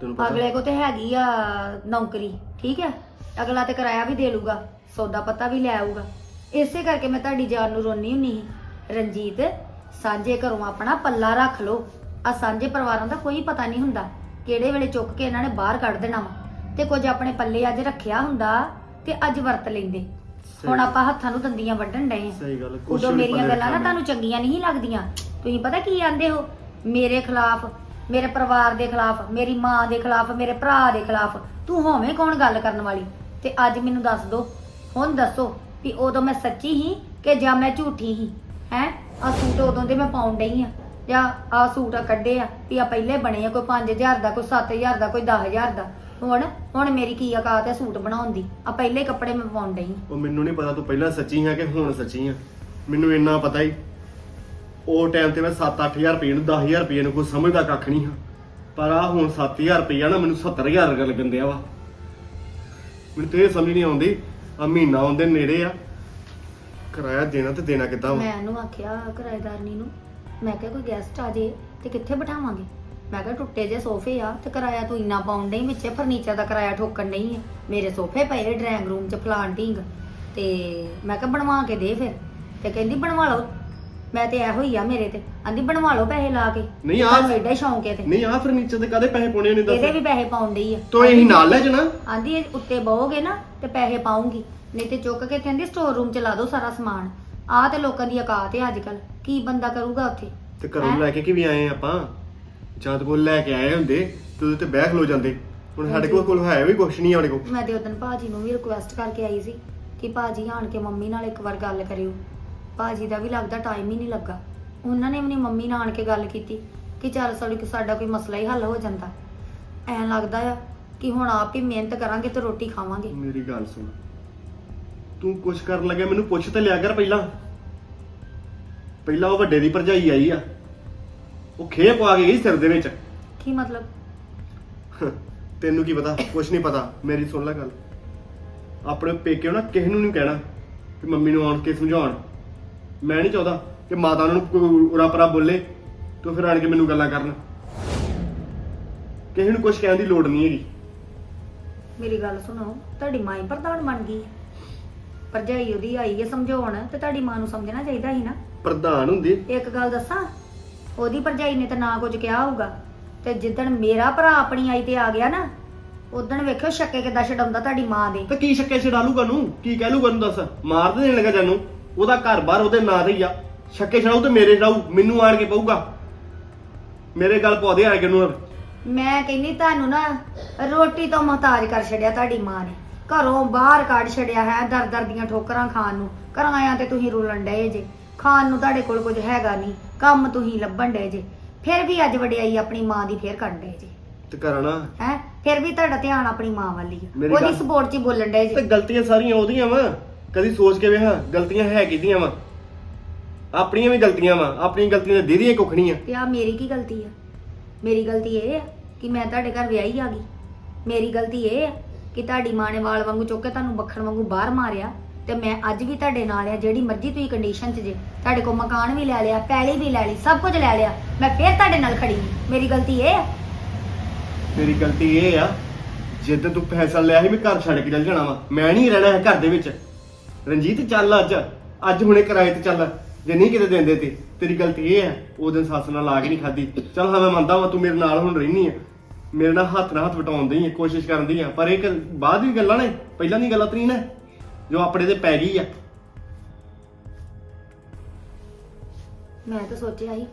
ਤੈਨੂੰ ਪਤਾ ਅਗਲੇ ਕੋ ਤੇ ਹੈਗੀ ਆ ਨੌਕਰੀ ਠੀਕ ਹੈ? ਅਗਲਾ ਤੇ ਕਿਰਾਇਆ ਵੀ ਦੇ ਲੂਗਾ ਸੌਦਾ ਪੱਤਾ ਵੀ ਲੈ ਆਊਗਾ। ਇਸੇ ਕਰਕੇ ਮੈਂ ਤੁਹਾਡੀ ਜਾਨ ਨੂੰ ਰੋਣੀ ਹੁੰਨੀ ਸੀ। ਰਣਜੀਤ ਸਾਂਝੇ ਘਰੋਂ ਆਪਣਾ ਪੱਲਾ ਰੱਖ ਲਓ। ਆ ਸਾਂਝੇ ਪਰਿਵਾਰਾਂ ਦਾ ਕੋਈ ਪਤਾ ਨਹੀਂ ਹੁੰਦਾ ਕਿਹੜੇ ਵੇਲੇ ਚੁੱਕ ਕੇ ਇਹਨਾਂ ਨੇ ਬਾਹਰ ਕੱਢ ਦੇਣਾ ਵਾ। ਤੇ ਕੁਝ ਆਪਣੇ ਪੱਲੇ ਅੱਜ ਰੱਖਿਆ ਹੁੰਦਾ ਤੇ ਅੱਜ ਵਰਤ ਲੈਂਦੇ। ਹੁਣ ਆਪਾਂ ਹੱਥਾਂ ਨੂੰ ਦੰਦੀਆਂ ਵੱਢਣ ਡਏ ਸਹੀ ਗੱਲ। ਕੁਛ ਉਦੋਂ ਵੀ ਮੇਰੀਆਂ ਗੱਲਾਂ ਨਾ ਤੁਹਾਨੂੰ ਚੰਗੀਆਂ ਨਹੀਂ ਲੱਗਦੀਆਂ। ਤੁਸੀਂ ਪਤਾ ਕੀ ਆਂਦੇ ਹੋ? ਮੇਰੇ ਖਿਲਾਫ ਮੇਰੇ ਪਰਿਵਾਰ ਦੇ ਖਿਲਾਫ, ਮੇਰੀ ਮਾਂ ਦੇ ਖਿਲਾਫ, ਮੇਰੇ ਭਰਾ ਦੇ ਖਿਲਾਫ, ਤੂੰ ਹੋਵੇਂ ਕੌਣ ਗੱਲ ਕਰਨ ਵਾਲੀ? ਤੇ ਅੱਜ ਮੈਨੂੰ ਦੱਸ ਦੋ, ਹੁਣ ਦੱਸੋ ਵੀ ਉਦੋਂ ਮੈਂ ਸੱਚੀ ਹੀ ਕਿ ਜਾਂ ਮੈਂ ਝੂਠੀ ਹੀ? ਹੈ? ਆ ਸੂਟ ਉਦੋਂ ਦੇ ਮੈਂ ਪਾਉਣ ਡਈ ਆ। ਜਾਂ ਆ ਸੂਟ ਆ ਕੱਢੇ ਆ ਵੀ ਆ ਪਹਿਲੇ ਬਣੇ ਆ, ਕੋਈ 5000 ਦਾ, ਕੋਈ 7000 ਦਾ, ਕੋਈ 10000 ਦਾ। ਹੁਣ ਹੁਣ ਮੇਰੀ ਕੀ ਔਕਾਤ ਹੈ ਸੂਟ ਬਣਾਉਣ ਦੀ? ਆ ਪਹਿਲੇ ਕੱਪੜੇ ਮੈਂ ਪਾਉਣ ਡਈ ਆਂ। ਉਹ ਮੈਨੂੰ ਨਹੀਂ ਪਤਾ, ਤੂੰ ਪਹਿਲਾਂ ਸੱਚੀ ਹੈ ਕਿ ਹੁਣ ਸੱਚੀ ਹੈ ਮੈਨੂੰ ਇੰਨਾ ਪਤਾ ਹੀ ਉਹ ਟਾਈਮ ਤੇ ਮੈਂ 7-8000 ਰੁਪਏ ਨੂੰ 10000 ਰੁਪਏ ਨੂੰ ਕੋਈ ਸਮਝਦਾ ਕੱਖ ਨਹੀਂ ਹਾਂ। ਪਰ ਆ ਹੁਣ 7000 ਰੁਪਏ ਨਾ, ਮੈਨੂੰ 70000 ਰੁਪਏ ਲੱਗਣ ਦਿਆ ਵਾ। ਮੈਨੂੰ ਤੇ ਇਹ ਸਮਝ ਨਹੀਂ ਆਉਂਦੀ ਆ ਮਹੀਨਾ ਆਉਂਦੇ ਨੇੜੇ ਆ। ਕਿਰਾਇਆ ਦੇਣਾ ਤੇ ਦੇਣਾ ਕਿੱਦਾਂ ਵਾ? ਮੈਂ ਉਹਨੂੰ ਆਖਿਆ ਕਿਰਾਏਦਾਰਨੀ ਨੂੰ, ਮੈਂ ਕਿਹਾ ਕੋਈ ਗੈਸਟ ਆ ਜੇ ਤੇ ਕਿੱਥੇ ਬਿਠਾਵਾਂਗੇ? ਮੈਂ ਕਿਹਾ ਟੁੱਟੇ ਜੇ ਸੋਫੇ ਆ ਤੇ ਕਿਰਾਇਆ ਤੂੰ ਇੰਨਾ ਪਾਉਣ ਡਈ ਵਿੱਚੇ ਫਰਨੀਚਰ ਦਾ ਕਿਰਾਇਆ ਠੋਕਣ ਨਹੀਂ ਹੈ ਮੇਰੇ ਸੋਫੇ ਪਏ ਡਰਾਇੰਗ ਰੂਮ 'ਚ, ਪਲਾਂਟਿੰਗ। ਤੇ ਮੈਂ ਕਿਹਾ ਬਣਵਾ ਕੇ ਦੇ ਫਿਰ। ਤੇ ਕਹਿੰਦੀ ਬਣਵਾ ਲਓ। ਮੈਂ ਤੇ ਇਹੋ ਹੀ ਆ ਮੇਰੇ ਤੇ। ਆਂਦੀ ਬਣਵਾ ਲਓ ਪੈਸੇ ਲਾ ਕੇ। ਨਹੀਂ ਆ ਤੁਹਾਨੂੰ ਐਡਾ ਹੀ ਸ਼ੌਂਕ ਹੈ ਤੇ। ਨਹੀਂ ਆ ਫਰਨੀਚਰ ਦੇ ਕਾਦੇ ਪੈਸੇ ਪਾਉਣੇ ਨੇ ਇਹਦੇ ਵੀ ਪੈਸੇ ਪਾਉਣ ਡਈ ਆ। ਤੂੰ ਇਹੀ ਨਾਲ ਲੈ ਜਾਣਾ। ਆਂਦੀ ਇਹ ਉੱਤੇ ਬਹੋਗੇ ਨਾ ਤੇ ਪੈਸੇ ਪਾਉਂਗੀ। ਨਹੀਂ ਤੇ ਚੁੱਕ ਕੇ ਕਹਿੰਦੀ ਸਟੋਰ ਰੂਮ 'ਚ ਲਾ ਦਿਓ ਸਾਰਾ ਸਮਾਨ। ਆਹ ਤੇ ਲੋਕਾਂ ਦੀ ਔਕਾਤ ਹੈ ਅੱਜ ਕੱਲ ਕੀ ਬੰਦਾ ਕਰੂਗਾ ਉੱਥੇ? ਤੇ ਘਰੋਂ ਹੈਂ? ਲੈ ਕੇ ਕਿ ਵੀ ਆਏ ਆਪਾਂ? ਜਦ ਕੋਲ ਲੈ ਕੇ ਆਏ ਹੁੰਦੇ ਤੇ ਉਹਦੇ ਤੇ ਬਹਿ ਖਲੋ ਜਾਂਦੇ। ਹੁਣ ਸਾਡੇ ਕੋਲ ਕੋਲ ਹੈ ਵੀ ਕੁਛ ਨਹੀਂ ਆਪਣੇ ਕੋਲ। ਮੈਂ ਤੇ ਉਦੋਂ ਭਾਜੀ ਨੂੰ ਵੀ ਰਿਕੁਐਸਟ ਕਰਕੇ ਆਈ ਸੀ ਕਿ ਭਾਜੀ ਆਣ ਕੇ ਮੰਮੀ ਨਾਲ ਇੱਕ ਵਾਰ ਗੱਲ ਕਰਿਓ। ਭਾਜੀ ਦਾ ਵੀ ਲੱਗਦਾ ਟਾਈਮ ਹੀ ਨਹੀਂ ਲੱਗਾ। ਉਹਨਾਂ ਨੇ ਆਪਣੀ ਮੰਮੀ ਨਾਲ ਆਣ ਕੇ ਗੱਲ ਕੀਤੀ ਕਿ ਚੱਲ ਸਾਡੀ ਸਾਡਾ ਕੋਈ ਮਸਲਾ ਹੀ ਹੱਲ ਹੋ ਜਾਂਦਾ। ਐਂ ਲੱਗਦਾ ਆ ਕਿ ਹੁਣ ਆਪ ਹੀ ਮਿਹਨਤ ਕਰਾਂਗੇ ਤੇ ਰੋਟੀ ਖਾਵਾਂਗੇ। ਮੇਰੀ ਗੱਲ ਸੁਣ। ਤੂੰ ਕੁਛ ਕਰਨ ਲੱਗਿਆ ਮੈਨੂੰ ਪੁੱਛ ਤੇ ਲਿਆ ਕਰ ਪਹਿਲਾਂ। ਪਹਿਲਾਂ ਉਹ ਵੱਡੇ ਦੀ ਭਰਜਾਈ ਆਈ ਆ। ਉਹ ਖੇ ਪਾ ਕੇ ਗਈ ਸਿਰ ਦੇ ਵਿੱਚ। ਕੀ ਮਤਲਬ? ਤੈਨੂੰ ਕੀ ਪਤਾ? ਕੁਛ ਨਹੀਂ ਪਤਾ। ਮੇਰੀ ਸੁਣ ਲੈ ਗੱਲ। ਆਪਣੇ ਪੇਕਿਓ ਨਾ ਕਿਸੇ ਨੂੰ ਨਹੀਂ ਕਹਿਣਾ ਕਿ ਮੰਮੀ ਨੂੰ ਆਣ ਕੇ ਸਮਝਾਉਣ ਮੈਂ ਨਹੀਂ ਚਾਹੁੰਦਾ ਕਿ ਮਾਤਾ ਨੂੰ ਕੋਈ ਉਰਾ ਪਰਾ ਬੋਲੇ ਤੂੰ ਫਿਰ ਆਣ ਕੇ ਮੈਨੂੰ ਗੱਲਾਂ ਕਰਨ। ਕਿਸੇ ਨੂੰ ਕੁਛ ਕਹਿਣ ਦੀ ਲੋੜ ਨਹੀਂ ਹੈਗੀ। ਮੇਰੀ ਗੱਲ ਸੁਣੋ ਤੁਹਾਡੀ ਮਾਂ ਹੀ ਪ੍ਰਧਾਨ ਬਣ ਗਈ ਹੈ। ਭਰਜਾਈ ਉਹਦੀ ਆਈ ਹੈ ਸਮਝਾਉਣ ਤੇ ਤੁਹਾਡੀ ਮਾਂ ਨੂੰ ਸਮਝਣਾ ਚਾਹੀਦਾ ਸੀ ਨਾ। ਪ੍ਰਧਾਨ ਹੁੰਦੀ ਇੱਕ ਗੱਲ ਦੱਸਾਂ ਉਹਦੀ ਭਰਜਾਈ ਨੇ ਤਾਂ ਨਾ ਕੁਝ ਕਿਹਾ ਹੋਊਗਾ। ਤੇ ਜਿੱਦਣ ਮੇਰਾ ਭਰਾ ਆਪਣੀ ਆਈ ਤੇ ਆ ਗਿਆ ਨਾ ਉਦਣ ਵੇਖਿਓ ਛੱਕੇ ਕਿੱਦਾਂ ਛਡਾਉਂਦਾ ਤੁਹਾਡੀ ਮਾਂ ਦੇ। ਤੇ ਕੀ ਸ਼ੱਕੇ ਛਡਾਲੂਗਾ ਨੂੰ ਕੀ ਕਹਿ ਲੂਗਾ ਨੂੰ ਦੱਸ? ਮਾਰ ਤੇ ਦੇਣ ਲੱਗਾ ਜਾਨੂੰ। ਉਹਦਾ ਘਰ ਬਾਰ ਉਹਦੇ ਨਾਂ ਤੇ ਹੀ ਆ। ਛੱਕੇ ਛਡਾਊ ਤੇ ਮੇਰੇ ਛਡਾਊ ਮੈਨੂੰ ਆਣ ਕੇ ਪਊਗਾ। ਮੇਰੇ ਗੱਲ ਪੌਦੇ ਆ ਕੇ ਨੂੰ ਮੈਂ ਕਹਿੰਨੀ ਤੁਹਾਨੂੰ ਨਾ ਰੋਟੀ ਤੋਂ ਮੁਹਤਾਜ ਕਰ ਛੜਿਆ ਤੁਹਾਡੀ ਮਾਂ ਨੇ। ਘਰੋਂ ਬਾਹਰ ਕੱਢ ਛੜਿਆ ਹੈ ਦਰ ਦਰ ਦੀਆਂ ਠੋਕਰਾਂ ਖਾਣ ਨੂੰ। ਕਿਰਾਇਆਂ ਤੇ ਤੁਸੀਂ ਰੁਲਣ ਡਏ ਜੇ। ਖਾਣ ਨੂੰ ਤੁਹਾਡੇ ਕੋਲ ਕੁਝ ਹੈਗਾ ਨਹੀਂ ਕੰਮ ਤੁਸੀਂ ਲੱਭਣ ਡਏ ਜੇ। ਫਿਰ ਵੀ ਅੱਜ ਵਡਿਆਈ ਆਪਣੀ ਮਾਂ ਦੀ ਫੇਰ ਕਰਨ ਡਏ ਜੇ। ਤੇ ਕਰਨਾ ਹੈ? ਫਿਰ ਵੀ ਤੁਹਾਡਾ ਧਿਆਨ ਆਪਣੀ ਮਾਂ ਵੱਲ ਹੀ ਆ। ਮੇਰੀ ਉਹਦੀ ਗੱਲ- ਸਪੋਰਟ 'ਚ ਹੀ ਬੋਲਣ ਡਏ ਤੇ ਜੇ ਗਲਤੀਆਂ ਸਾਰੀਆਂ ਉਹਦੀਆਂ ਵਾ। ਕਦੀ ਸੋਚ ਕੇ ਵੇਖ ਗਲਤੀਆਂ ਹੈ ਕਿਹਦੀਆਂ ਵਾ? ਆਪਣੀਆਂ ਵੀ ਗਲਤੀਆਂ ਵਾ ਆਪਣੀ ਗਲਤੀਆਂ ਦੇ ਦੀਆਂ ਕੁਖਣੀਆਂ ਤੇ ਆ ਮੇਰੀ ਕੀ ਗਲਤੀ ਆ? ਮੇਰੀ ਗਲਤੀ ਇਹ ਆ ਕਿ ਮੈਂ ਤੁਹਾਡੇ ਘਰ ਵਿਆਹੀ ਆ ਗਈ। ਮੇਰੀ ਗਲਤੀ ਇਹ ਆ ਕਿ ਤੁਹਾਡੀ ਮਾਂ ਨੇ ਵਾਲ ਵਾਂਗੂ ਚੁੱਕ ਕੇ ਤੁਹਾਨੂੰ ਬੱਖਣ ਵਾਂਗੂ ਬਾਹਰ ਮਾਰਿਆ ਤੇ ਮੈਂ ਅੱਜ ਵੀ ਤੁਹਾਡੇ ਨਾਲ ਆ ਜਿਹੜੀ ਮਰਜ਼ੀ ਤੁਸੀਂ ਕੰਡੀਸ਼ਨ 'ਚ ਜੇ। ਤੁਹਾਡੇ ਕੋਲ ਮਕਾਨ ਵੀ ਲੈ ਲਿਆ ਪੈਲੀ ਵੀ ਲੈ ਲਈ ਸਭ ਕੁਝ ਲੈ ਲਿਆ। ਮੈਂ ਫੇਰ ਤੁਹਾਡੇ ਨਾਲ ਖੜੀ ਹਾਂ। ਮੇਰੀ ਗਲਤੀ ਇਹ ਆ। ਮੇਰੀ ਗਲਤੀ ਇਹ ਆ ਜਿੱਦ ਤੂੰ ਫੈਸਲਾ ਲਿਆ ਸੀ ਮੈਂ ਘਰ ਛੱਡ ਕੇ ਚੱਲ ਜਾਣਾ ਵਾ। ਮੈਂ ਨਹੀਂ ਰਹਿਣਾ ਹੈ ਘਰ ਦੇ ਵਿੱਚ। ਰਣਜੀਤ ਚੱਲ ਅੱਜ। ਅੱਜ ਹੁਣੇ ਕਿਰਾਏ ਤੇ ਚੱਲ। ਜੇ ਨਹੀਂ ਕਿਤੇ ਦਿੰਦੇ ਤੇ। ਤੇਰੀ ਗਲਤੀ ਇਹ ਹੈ, ਉਹ ਦਿਨ ਸੱਸ ਨਾਲ ਲਾ ਕੇ ਨਹੀਂ ਖਾਦੀ ਚੱਲ ਹਾਂ, ਮੈਂ ਮੰਨਦਾ ਵਾ, ਤੂੰ ਮੇਰੇ ਨਾਲ ਹੁਣ ਰਹਿਨੀ ਆ। ਮੇਰੇ ਨਾਲ ਹੱਥ ਨਾਲ ਹੱਥ ਵਟਾਉਂਦੀ ਆ, ਕੋਸ਼ਿਸ਼ ਕਰਦੀ ਆ। ਪਰ ਇਹ ਗ- ਬਾਅਦ ਦੀ ਗੱਲਾਂ ਨੇ। ਪਹਿਲਾਂ ਦੀ ਗੱਲਾਂ ਤਰੀ ਨੇ। ਜੋ ਆਪਣੇ ਤੇ ਪੈ ਗਈ ਆ। ਮੈਂ ਤਾਂ ਸੋਚਿਆ ਸੀ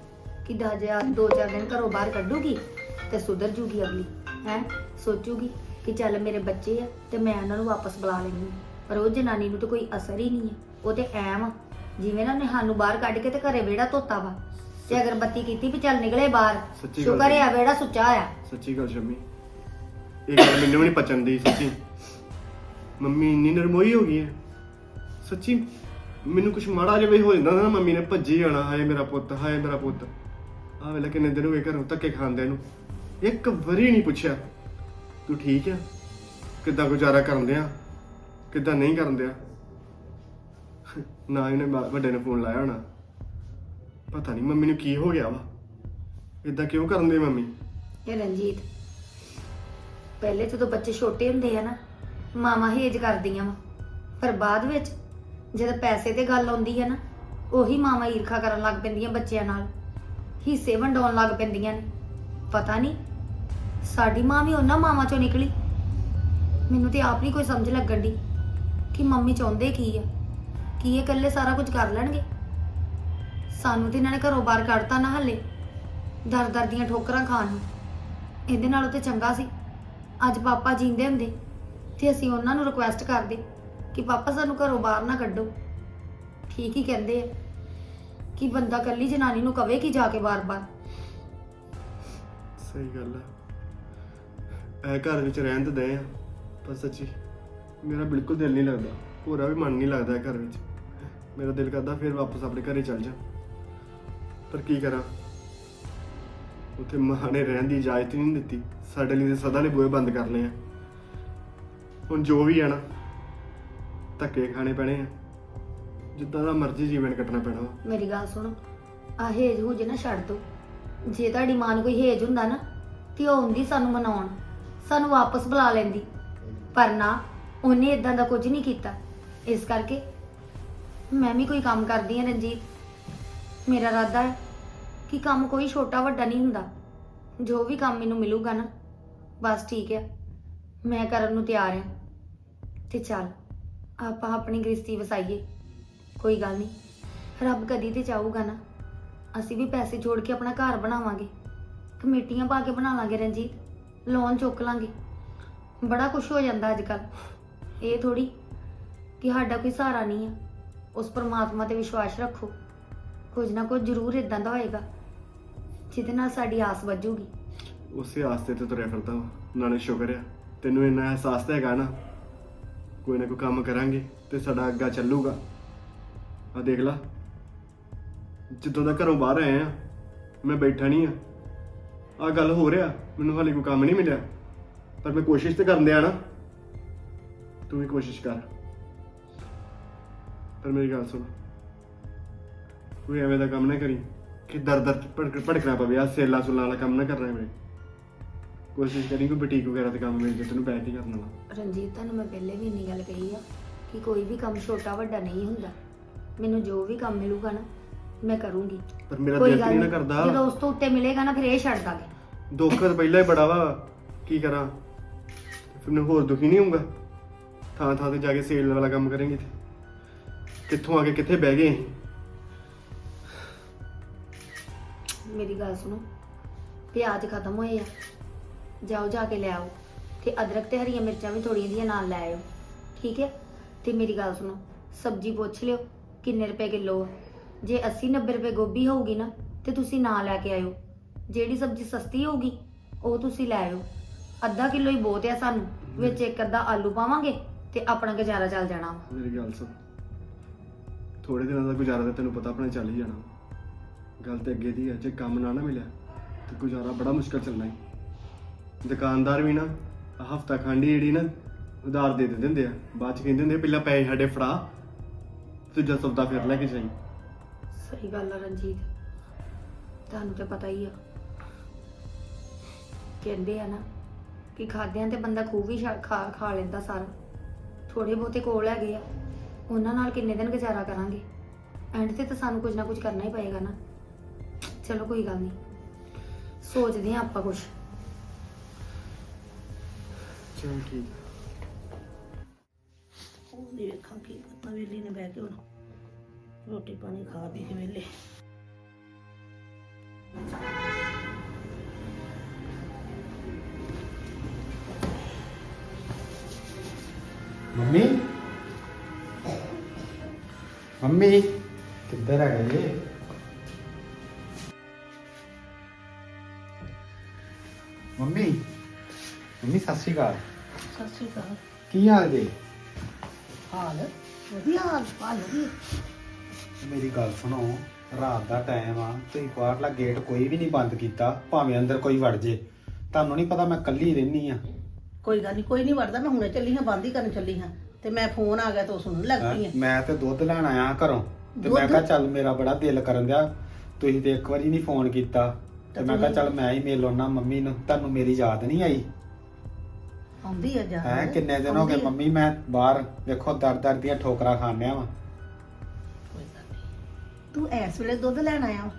ਕਿ ਦਾਜਾ ਦੋ ਚਾਰ ਦਿਨ ਘਰੋਂ ਬਾਹਰ ਕੱਢੂਗੀ ਤੇ ਸੁਧਰ ਜੂਗੀ ਅਗਲੀ। ਹੈ? ਸੋਚੂਗੀ ਕਿ ਚੱਲ ਮੇਰੇ ਬੱਚੇ ਆ ਤੇ ਮੈਂ ਉਹਨਾਂ ਨੂੰ ਵਾਪਸ ਬੁਲਾ ਲੈਂਦੀ ਹਾਂ। ਪਰ ਉਹ ਜਨਾਨੀ ਨੂੰ ਤਾਂ ਕੋਈ ਅਸਰ ਹੀ ਨਹੀਂ ਹੈ। ਉਹ ਤੇ ਐਮ ਆ, ਜਿਵੇਂ ਨਾ ਉਹਨੇ ਸਾਨੂੰ ਬਾਹਰ ਕੱਢ ਕੇ ਤੇ ਘਰੇ ਵਿਹੜਾ ਧੋਤਾ ਵਾ। ਤੇ ਅਗਰ ਬੱਤੀ ਕੀਤੀ ਵੀ ਚੱਲ ਨਿਕਲੇ ਬਾਹਰ। ਸੱਚੀ ਗੱਲ ਸ਼ੁਕਰ ਹੈ। ਆ ਵਿਹੜਾ ਸੁੱਚਾ ਆ। ਸੱਚੀ ਗੱਲ ਸ਼ਮੀ। ਇਹ ਗੱਲ ਮੈਨੂੰ ਵੀ ਨਹੀਂ ਪਚਣ ਦੀ ਸੱਚੀ। ਮੰਮੀ ਇੰਨੀ ਨਰਮੋਈ ਹੋ ਗਈ ਹੈ। ਸੱਚੀ ਮੈਨੂੰ ਕੁਝ ਮਾੜਾ ਜਿਹਾ ਵੀ ਹੋ ਜਾਂਦਾ ਨਾ ਮੰਮੀ ਨੇ ਭੱਜੀ ਜਾਣਾ ਹਾਏ ਮੇਰਾ ਪੁੱਤ ਹਾਏ ਮੇਰਾ ਪੁੱਤ। ਆ ਵੇਲੇ ਕਿੰਨੇ ਦਿਨ ਹੋ ਗਏ ਘਰੋਂ ਧੱਕੇ ਖਾਂਦੇ ਨੂੰ। ਇੱਕ ਵਾਰੀ ਨਹੀਂ ਪੁੱਛਿਆ। ਤੂੰ ਠੀਕ ਆ? ਕਿੱਦਾਂ ਗੁਜ਼ਾਰਾ ਕਰਨ ਦਿਆ? ਕਿੱਦਾਂ ਨਹੀਂ ਕਰਨ ਦਿਆ? ਨਾ ਇਹਨੇ ਬਾ- ਵੱਡੇ ਨੇ ਫੋਨ ਲਾਇਆ ਹੋਣਾ। ਪਤਾ ਨਹੀਂ ਮੰਮੀ ਨੂੰ ਕੀ ਹੋ ਗਿਆ ਵਾ। ਇਦਾਂ ਕਿਉਂ ਕਰਨ ਦੇ ਮੰਮੀ? ਇਹ ਰਣਜੀਤ, ਪਹਿਲੇ ਜਦੋਂ ਬੱਚੇ ਛੋਟੇ ਹੁੰਦੇ ਆ ਨਾ ਮਾਮਾ ਹੇਜ ਕਰਦੀਆਂ ਵਾ। ਪਰ ਬਾਅਦ ਵਿੱਚ ਜਦ ਪੈਸੇ ਤੇ ਗੱਲ ਆਉਂਦੀ ਹੈ ਨਾ, ਉਹੀ ਮਾਮਾ ਈਰਖਾ ਕਰਨ ਲੱਗ ਪੈਂਦੀਆਂ ਬੱਚਿਆਂ ਨਾਲ। ਹਿੱਸੇ ਵੰਡਾਉਣ ਲੱਗ ਪੈਂਦੀਆਂ ਨੇ। ਪਤਾ ਨਹੀਂ, ਸਾਡੀ ਮਾਂ ਵੀ ਉਹਨਾਂ ਮਾਵਾਂ ਚੋਂ ਨਿਕਲੀ। ਮੈਨੂੰ ਤੇ ਆਪ ਨਹੀਂ ਕੋਈ ਸਮਝ ਲੱਗਣ ਦੀ ਕਿ ਮੰਮੀ ਚਾਹੁੰਦੇ ਕੀ ਆ? ਕੀ ਇਹ ਇਕੱਲੇ ਸਾਰਾ ਕੁਝ ਕਰ ਲੈਣਗੇ? ਸਾਨੂੰ ਤੇ ਇਹਨਾਂ ਨੇ ਘਰੋਂ ਬਾਹਰ ਕੱਢਤਾ ਨਾ ਹੱਲੇ, ਦਰ ਦਰ ਦੀਆਂ ਠੋਕਰਾਂ ਖਾਣ ਨੂੰ। ਇਹਦੇ ਨਾਲੋਂ ਤੇ ਚੰਗਾ ਸੀ। ਅੱਜ ਪਾਪਾ ਜਿੰਦੇ ਹੁੰਦੇ, ਤੇ ਅਸੀਂ ਉਹਨਾਂ ਨੂੰ ਰਿਕੁਐਸਟ ਕਰਦੇ ਕਿ ਪਾਪਾ ਸਾਨੂੰ ਘਰੋਂ ਬਾਹਰ ਨਾ ਕੱਢੋ। ਠੀਕ ਹੀ ਕਹਿੰਦੇ ਆ ਕਿ ਬੰਦਾ ਕੱਲੀ ਜਨਾਨੀ ਨੂੰ ਕਵੇ ਕਿ ਜਾ ਕੇ ਬਾਰ-ਬਾਰ। ਸਹੀ ਗੱਲ ਹੈ ਇਹ ਘਰ ਵਿੱਚ ਰਹਿਣ ਤੇ ਦੇ ਆ, ਪਰ ਸੱਚੀ। ਮੇਰਾ ਬਿਲਕੁਲ ਦਿਲ ਨਹੀਂ ਲੱਗਦਾ। ਪੂਰਾ ਵੀ ਮਨ ਨਹੀਂ ਲੱਗਦਾ ਘਰ ਵਿੱਚ। ਮੇਰਾ ਦਿਲ ਕਰਦਾ ਫਿਰ ਵਾਪਸ ਆਪਣੇ ਘਰੇ ਚੱਲ ਜਾ। ਪਰ ਕੀ ਕਰਾਂ? ਉੱਥੇ ਮਾਂ ਨੇ ਰਹਿਣ ਦੀ ਇਜਾਜ਼ਤ ਹੀ ਨਹੀਂ ਦਿੱਤੀ। ਸਾਡੇ ਲਈ ਤੇ ਸਦਾ ਲਈ ਬੂਹੇ ਬੰਦ ਕਰ ਲਏ ਆ। ਹੁਣ ਜੋ ਵੀ ਆ ਨਾ, ਧੱਕੇ ਖਾਣੇ ਪੈਣੇ ਆ। ਜਿੱਦਾਂ ਦਾ ਮਰਜ਼ੀ ਜੀਵਨ ਕੱਟਣਾ ਪੈਣਾ ਵਾ। ਮੇਰੀ ਗੱਲ ਸੁਣੋ ਆ ਹੇਜ ਹੁਜ ਨਾ ਛੱਡ ਦੋ ਜੇ ਤੁਹਾਡੀ ਮਾਂ ਨੂੰ ਕੋਈ ਹੇਜ ਹੁੰਦਾ ਨਾ, ਤੇ ਉਹ ਹੁੰਦੀ ਸਾਨੂੰ ਮਨਾਉਣ। ਸਾਨੂੰ ਵਾਪਸ ਬੁਲਾ ਲੈਂਦੀ। ਪਰ ਨਾ ਉਹਨੇ ਇਦਾਂ ਦਾ ਕੁਝ ਨਹੀਂ ਕੀਤਾ। ਇਸ ਕਰਕੇ ਮੈਂ ਵੀ ਕੋਈ ਕੰਮ ਕਰਦੀ ਹਾਂ ਰਣਜੀਤ। ਮੇਰਾ ਇਰਾਦਾ ਹੈ ਕਿ ਕੰਮ ਕੋਈ ਛੋਟਾ ਵੱਡਾ ਨਹੀਂ ਹੁੰਦਾ। ਜੋ ਵੀ ਕੰਮ ਮੈਨੂੰ ਮਿਲੂਗਾ ਨਾ, ਬਸ ਠੀਕ ਹੈ ਮੈਂ ਕਰਨ ਨੂੰ ਤਿਆਰ ਹਾਂ। ਤੇ ਚੱਲ, ਆਪਾਂ ਆਪਣੀ ਗ੍ਰਸਤੀ ਵਸਾਈਏ। ਕੋਈ ਗੱਲ ਨਹੀਂ, ਰੱਬ ਕਦੀ ਤੇ ਚਾਹੂਗਾ ਨਾ। ਅਸੀਂ ਵੀ ਪੈਸੇ ਜੋੜ ਕੇ ਆਪਣਾ ਘਰ ਬਣਾਵਾਂਗੇ। ਕਮੇਟੀਆਂ ਪਾ ਕੇ ਬਣਾ ਲਾਂਗੇ ਰਣਜੀਤ। ਲੋਨ ਚੁੱਕ ਲਾਂਗੇ। ਬੜਾ ਕੁਝ ਹੋ ਜਾਂਦਾ ਅੱਜ ਕੱਲ੍ਹ। ਇਹ ਥੋੜੀ ਕਿ ਸਾਡਾ ਕੋਈ ਸਹਾਰਾ ਨਹੀਂ ਆ। ਉਸ ਪਰਮਾਤਮਾ ਤੇ ਵਿਸ਼ਵਾਸ ਰੱਖੋ। ਕੁਝ ਨਾ ਕੁਝ ਜ਼ਰੂਰ ਇਦਾਂ ਦਾ ਹੋਏਗਾ, ਜਿਹਦੇ ਨਾਲ ਸਾਡੀ ਆਸ ਵੱਜੂਗੀ ਉਸੇ ਆਸਤੇ ਤੇ ਤੁਰਿਆ ਫਿਰਦਾ ਵਾ। ਨਾਲੇ ਸ਼ੁਕਰ ਆ, ਤੈਨੂੰ ਇੰਨਾ ਅਹਿਸਾਸ ਤਾਂ ਹੈਗਾ ਨਾ। ਕੋਈ ਨਾ ਕੋਈ ਕੰਮ ਕਰਾਂਗੇ ਤੇ ਸਾਡਾ ਅੱਗਾ ਚੱਲੂਗਾ। ਆ ਦੇਖ ਲਾ, ਜਿੱਦੋਂ ਦਾ ਘਰੋਂ ਬਾਹਰ ਆਏ ਆ, ਮੈਂ ਬੈਠਾ ਨਹੀਂ ਆ। ਆ ਗੱਲ ਹੋ ਰਿਹਾ, ਮੈਨੂੰ ਹਾਲੇ ਕੋਈ ਕੰਮ ਨਹੀਂ ਮਿਲਿਆ। ਪਰ ਮੈਂ ਕੋਸ਼ਿਸ਼ ਤੇ ਕਰਨ ਦਿਆ ਨਾ। ਤੂੰ ਵੀ ਕੋਸ਼ਿਸ਼ ਕਰ। ਪਰ ਮੇਰੀ ਗੱਲ ਸੁਣ। ਕੋਈ ਐਵੇਂ ਦਾ ਕੰਮ ਨਾ ਕਰੀ ਕਿ ਦਰ ਦਰ ਭੜਕ ਭੜਕਣਾ ਪਵੇ ਆ ਸੇਲਾ ਸੁਲਾ ਵਾਲਾ ਕੰਮ ਨਾ ਕਰਨਾ ਕੋਸ਼ਿਸ਼ ਕਰੀ ਕੋਈ ਬੁਟੀਕ ਵਗੈਰਾ ਤੇ ਕੰਮ ਮਿਲ ਜੇ ਤੈਨੂੰ ਬੈਠ ਹੀ ਕਰਨਾ ਵਾ ਰਣਜੀਤ ਤੁਹਾਨੂੰ ਮੈਂ ਪਹਿਲੇ ਵੀ ਇੰਨੀ ਗੱਲ ਕਹੀ ਆ ਕਿ ਕੋਈ ਵੀ ਕੰਮ ਛੋਟਾ ਵੱਡਾ ਨਹੀਂ ਹੁੰਦਾ। ਮੈਨੂੰ ਜੋ ਵੀ ਕੰਮ ਮਿਲੂਗਾ ਨਾ ਮੈਂ ਕਰੂੰਗੀ। ਪਰ ਮੇਰਾ ਦਿਲ ਤੇ ਨਹੀਂ ਨਾ ਨਹੀਂ। ਕਰਦਾ। ਜਦੋਂ ਉਸ ਤੋਂ ਉੱਤੇ ਮਿਲੇਗਾ ਨਾ ਫਿਰ ਇਹ ਛੱਡ ਦਾਂਗੇ। ਦੁੱਖ ਤਾਂ ਪਹਿਲਾਂ ਹੀ ਬੜਾ ਵਾ। ਕੀ ਕਰਾਂ? ਫਿਰ ਮੈਂ ਹੋਰ ਦੁਖੀ ਨਹੀਂ ਹੋਊਂਗਾ। ਥਾਂ ਥਾਂ ਤੇ ਜਾ ਕੇ ਸੇਲ ਵਾਲਾ ਕੰਮ ਕਰਾਂਗੇ ਕਿੱਥੋਂ ਆ ਕੇ ਕਿੱਥੇ ਬਹਿ ਗਏ ਅਸੀਂ? ਮੇਰੀ ਗੱਲ ਸੁਣੋ। ਪਿਆਜ਼ ਖਤਮ ਹੋਏ ਆ। ਜਾਓ ਜਾ ਕੇ ਲੈ ਆਓ। ਤੇ ਅਦਰਕ ਤੇ ਹਰੀਆਂ ਮਿਰਚਾਂ ਵੀ ਥੋੜੀਆਂ ਜਿਹੀਆਂ ਨਾਲ ਲੈ ਆਇਓ। ਠੀਕ ਹੈ? ਤੇ ਮੇਰੀ ਗੱਲ ਸੁਣੋ। ਸਬਜ਼ੀ ਪੁੱਛ ਲਿਓ, ਕਿੰਨੇ ਰੁਪਏ ਕਿਲੋ ਆ? ਜੇ 80 90 ਰੁਪਏ ਗੋਭੀ ਹੋਊਗੀ ਨਾ, ਤੇ ਤੁਸੀਂ ਨਾ ਲੈ ਕੇ ਆਇਓ। ਜਿਹੜੀ ਸਬਜ਼ੀ ਸਸਤੀ ਹੋਊਗੀ, ਉਹ ਤੁਸੀਂ ਲੈ ਆਇਓ। ਅੱਧਾ ਕਿਲੋ ਹੀ ਬਹੁਤ ਆ ਸਾਨੂੰ। ਵਿੱਚ ਇੱਕ ਅੱਧਾ ਆਲੂ ਪਾਵਾਂਗੇ? ਤੇ ਆਪਣਾ ਗੁਜ਼ਾਰਾ ਚੱਲ ਜਾਣਾ ਵਾ। ਮੇਰੀ ਗੱਲ ਸੁਣ। ਥੋੜੇ ਦਿਨਾਂ ਦਾ ਗੁਜ਼ਾਰਾ ਤਾਂ ਤੈਨੂੰ ਪਤਾ ਆਪਣੇ ਚੱਲ ਹੀ ਜਾਣਾ। ਗੱਲ ਤੇ ਅੱਗੇ ਦੀ ਹੈ ਜੇ ਕੰਮ ਨਾ ਨਾ ਮਿਲਿਆ ਤੇ ਗੁਜ਼ਾਰਾ ਬੜਾ ਮੁਸ਼ਕਲ ਚੱਲਣਾ ਹੈ ਦੁਕਾਨਦਾਰ ਵੀ ਨਾ ਹਫਤਾ ਖੰਡੀ ਜਿਹੜੀ ਨਾ ਉਧਾਰ ਦੇ ਦਿੰਦੇ ਹੁੰਦੇ ਆ। ਬਾਅਦ ਚ ਕਹਿੰਦੇ ਹੁੰਦੇ ਆ, ਪਹਿਲਾਂ ਪੈਸੇ ਸਾਡੇ ਫੜਾ ਦੂਜਾ ਸੌਦਾ ਫਿਰ ਲੈ ਕੇ ਜਾਈ। ਸਹੀ ਗੱਲ ਆ ਰਣਜੀਤ। ਤੁਹਾਨੂੰ ਤੇ ਪਤਾ ਹੀ ਆ। ਕਹਿੰਦੇ ਆ ਨਾ ਕਿ ਖਾਦਿਆਂ ਤੇ ਬੰਦਾ ਖੂਹ ਵੀ ਛਾ- ਖਾ ਖਾ ਲੈਂਦਾ ਸਾਰਾ। ਥੋੜੇ ਬਹੁਤੇ ਕੋਲ ਹੈਗੇ ਆ। ਉਹਨਾਂ ਨਾਲ ਕਿੰਨੇ ਦਿਨ ਗੁਜ਼ਾਰਾ ਕਰਾਂਗੇ? ਐਂਡ ਤੇ ਤਾਂ ਸਾਨੂੰ ਕੁਝ ਨਾ ਕੁਝ ਕਰਨਾ ਹੀ ਪਏਗਾ ਨਾ। ਚਲੋ ਕੋਈ ਗੱਲ ਨਹੀਂ। ਸੋਚਦੇ ਆ ਆਪਾਂ ਕੁਝ। ਚਲ ਠੀਕ ਉਹ ਨਹੀਂ ਵੇਖਾਂ ਕੀ ਕਰਨਾ ਵੇਲੀ ਨੇ ਬਹਿ ਕੇ ਹੁਣ ਰੋਟੀ ਪਾਣੀ ਖਾ ਪੀ ਕੇ ਵੇਲੇ। ਮੰਮੀ? ਮੰਮੀ ਕਿੱਧਰ ਆ ਗਏ? ਮੰਮੀ ਮੰਮੀ ਸਤਿ ਸ਼੍ਰੀ ਅਕਾਲ। ਸਤਿ ਸ਼੍ਰੀ ਅਕਾਲ। ਕੀ ਹਾਲ ਜੀ? ਹਾਲ? ਵਧੀਆ ਹਾਲ ਹਾਲ ਮੇਰੀ ਗੱਲ ਸੁਣੋ ਰਾਤ ਦਾ ਟਾਈਮ ਆ ਤੁਸੀਂ ਬਾਹਰਲਾ ਗੇਟ ਕੋਈ ਵੀ ਨਹੀਂ ਬੰਦ ਕੀਤਾ ਭਾਵੇਂ ਅੰਦਰ ਕੋਈ ਵੜ ਜੇ। ਤੁਹਾਨੂੰ ਨਹੀਂ ਪਤਾ ਮੈਂ ਇਕੱਲੀ ਰਹਿਨੀ ਆ। ਕੋਈ ਗੱਲ ਨਹੀਂ ਕੋਈ ਨਹੀਂ ਵੜਦਾ ਮੈਂ ਹੁਣੇ ਚੱਲੀ ਹਾਂ ਬੰਦ ਹੀ ਕਰਨ ਚੱਲੀ ਹਾਂ। ਤੇ ਮੈਂ ਫੋਨ ਆ ਗਿਆ ਤਾਂ ਉਹ ਸੁਣਨ ਲੱਗ ਪਈ ਹਾਂ। ਮੈਂ ਤੇ ਦੁੱਧ ਲੈਣ ਆਇਆ ਘਰੋਂ ਤੇ? ਮੈਂ ਕਿਹਾ ਚੱਲ ਮੇਰਾ ਬੜਾ ਦਿਲ ਕਰਨ ਦਿਆ। ਤੁਸੀਂ ਤੇ ਇੱਕ ਵਾਰੀ ਨਹੀਂ ਫੋਨ ਕੀਤਾ। ਤੇ ਮੈਂ ਕਿਹਾ ਚੱਲ ਮੈਂ ਹੀ ਮਿਲ ਆਉਣਾ ਮੰਮੀ ਨੂੰ ਤੁਹਾਨੂੰ ਮੇਰੀ ਯਾਦ ਨਹੀਂ ਆਈ। ਆਉਂਦੀ ਆ ਜਾ ਹੈ? ਕਿੰਨੇ ਦਿਨ ਹੋ ਗਏ। ਮੰਮੀ ਮੈਂ ਬਾਹਰ ਵੇਖੋ ਦਰ ਦਰ ਦੀਆਂ ਠੋਕਰਾਂ ਖਾਣਿਆ ਵਾ। ਤੂੰ ਐਸ ਵੇਲੇ ਦੁੱਧ ਲੈਣ ਆਇਆ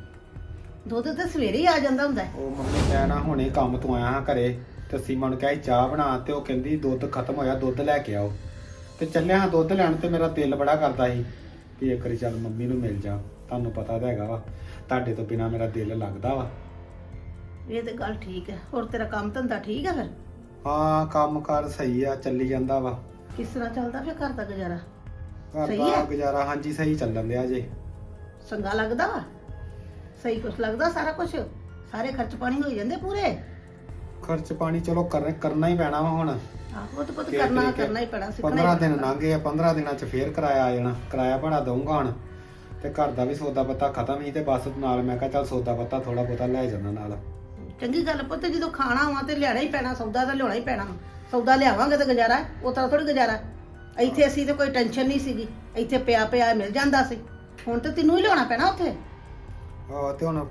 ਦੁੱਧ ਤੇ ਸਵੇਰੇ ਹੀ ਆ ਜਾਂਦਾ ਹੁੰਦਾ। ਉਹ ਮੰਮੀ ਮੈਂ ਨਾ ਹੁਣੇ ਕੰਮ ਤੋਂ ਆਇਆ ਹਾਂ ਘਰੇ। ਤੇ ਸੀਮਾ ਨੂੰ ਕਿਹਾ ਸੀ ਚਾਹ ਬਣਾ। ਤੇ ਉਹ ਕਹਿੰਦੀ ਦੁੱਧ ਖਤਮ ਹੋਇਆ ਦੁੱਧ ਲੈ ਕੇ ਆਓ। ਤੇ ਚੱਲਿਆ ਹਾਂ ਦੁੱਧ ਲੈਣ ਤੇ ਮੇਰਾ ਦਿਲ ਬੜਾ ਕਰਦਾ ਸੀ ਵੀ ਇੱਕ ਵਾਰੀ ਚੱਲ ਮੰਮੀ ਨੂੰ ਮਿਲ ਜਾ। ਤੁਹਾਨੂੰ ਪਤਾ ਤਾਂ ਹੈਗਾ ਵਾ ਤੁਹਾਡੇ ਤੋਂ ਬਿਨਾ ਮੇਰਾ ਦਿਲ ਲੱਗਦਾ ਵਾ। ਇਹ ਤੇ ਗੱਲ ਠੀਕ ਹੈ। ਹੋਰ ਤੇਰਾ ਕੰਮ ਧੰਦਾ ਠੀਕ ਹੈ ਫਿਰ? ਹਾਂ ਕੰਮ ਕਾਰ ਸਹੀ ਆ ਚੱਲੀ ਜਾਂਦਾ ਵਾ। ਕਿਸ ਤਰ੍ਹਾਂ ਚੱਲਦਾ ਫਿਰ ਘਰ ਦਾ ਗੁਜ਼ਾਰਾ? ਘਰ ਸਹੀ ਦਾ? ਗੁਜ਼ਾਰਾ ਹਾਂਜੀ ਸਹੀ ਚੱਲਣ ਦਿਆ ਜੇ। ਚੰਗਾ ਲੱਗਦਾ ਵਾ? ਸਹੀ ਕੁਛ ਲੱਗਦਾ ਸਾਰਾ ਕੁਝ ਸਾਰੇ ਖਰਚ ਪਾਣੀ ਹੋਈ ਜਾਂਦੇ ਪੂਰੇ? ਖਰਚ ਪਾਣੀ ਚਲੋ ਕਰ- ਕਰਨਾ ਹੀ ਪੈਣਾ ਵਾ ਹੁਣ। ਆਹੋ ਉਹ ਤਾਂ ਪੁੱਤ ਕਿਸੇ ਕਰਨਾ ਤਰੀਕੇ- ਕਰਨਾ ਹੀ ਪੈਣਾ ਸਿੱਖਣਾ 15 ਹੀ ਦਿਨ ਪੈਣਾ। ਲੰਘੇ ਆ 15 ਦਿਨਾਂ ਚ ਫੇਰ ਕਿਰਾਇਆ ਆ ਜਾਣਾ ਕਿਰਾਇਆ ਭਾੜਾ ਦਊਂਗਾ ਹੁਣ। ਤੇ ਘਰ ਦਾ ਵੀ ਸੌਦਾ ਪੱਤਾ ਖਤਮ ਹੀ ਤੇ ਬਸ ਨਾਲ ਮੈਂ ਕਿਹਾ ਚੱਲ ਸੌਦਾ ਪੱਤਾ ਥੋੜਾ ਬਹੁਤਾ ਲੈ ਜਾਣਾ ਨਾਲ। ਚੰਗੀ ਗੱਲ ਪੁੱਤ ਜਦੋਂ ਖਾਣਾ ਵਾ ਤੇ ਲਿਆਣਾ ਹੀ ਪੈਣਾ ਸੌਦਾ ਤਾਂ ਲਿਆਉਣਾ ਹੀ ਪੈਣਾ। ਸੌਦਾ ਲਿਆਵਾਂਗੇ ਤਾਂ ਗੁਜ਼ਾਰਾ ਹੈ, ਉਹ ਤਾਂ ਥੋੜੀ ਗੁਜ਼ਾਰਾ ਹੈ। ਇੱਥੇ ਅਸੀਂ ਤੇ ਕੋਈ ਟੈਨਸ਼ਨ ਨਹੀਂ ਸੀਗੀ ਇੱਥੇ ਪਿਆ ਪਿਆ ਮਿਲ ਜਾਂਦਾ ਸੀ। ਹੁਣ ਤੇ ਤੈਨੂੰ ਹੀ ਲਿਆਉਣਾ ਪੈਣਾ ਉੱਥੇ। ਹਾਂ ਤੇ ਹੁਣ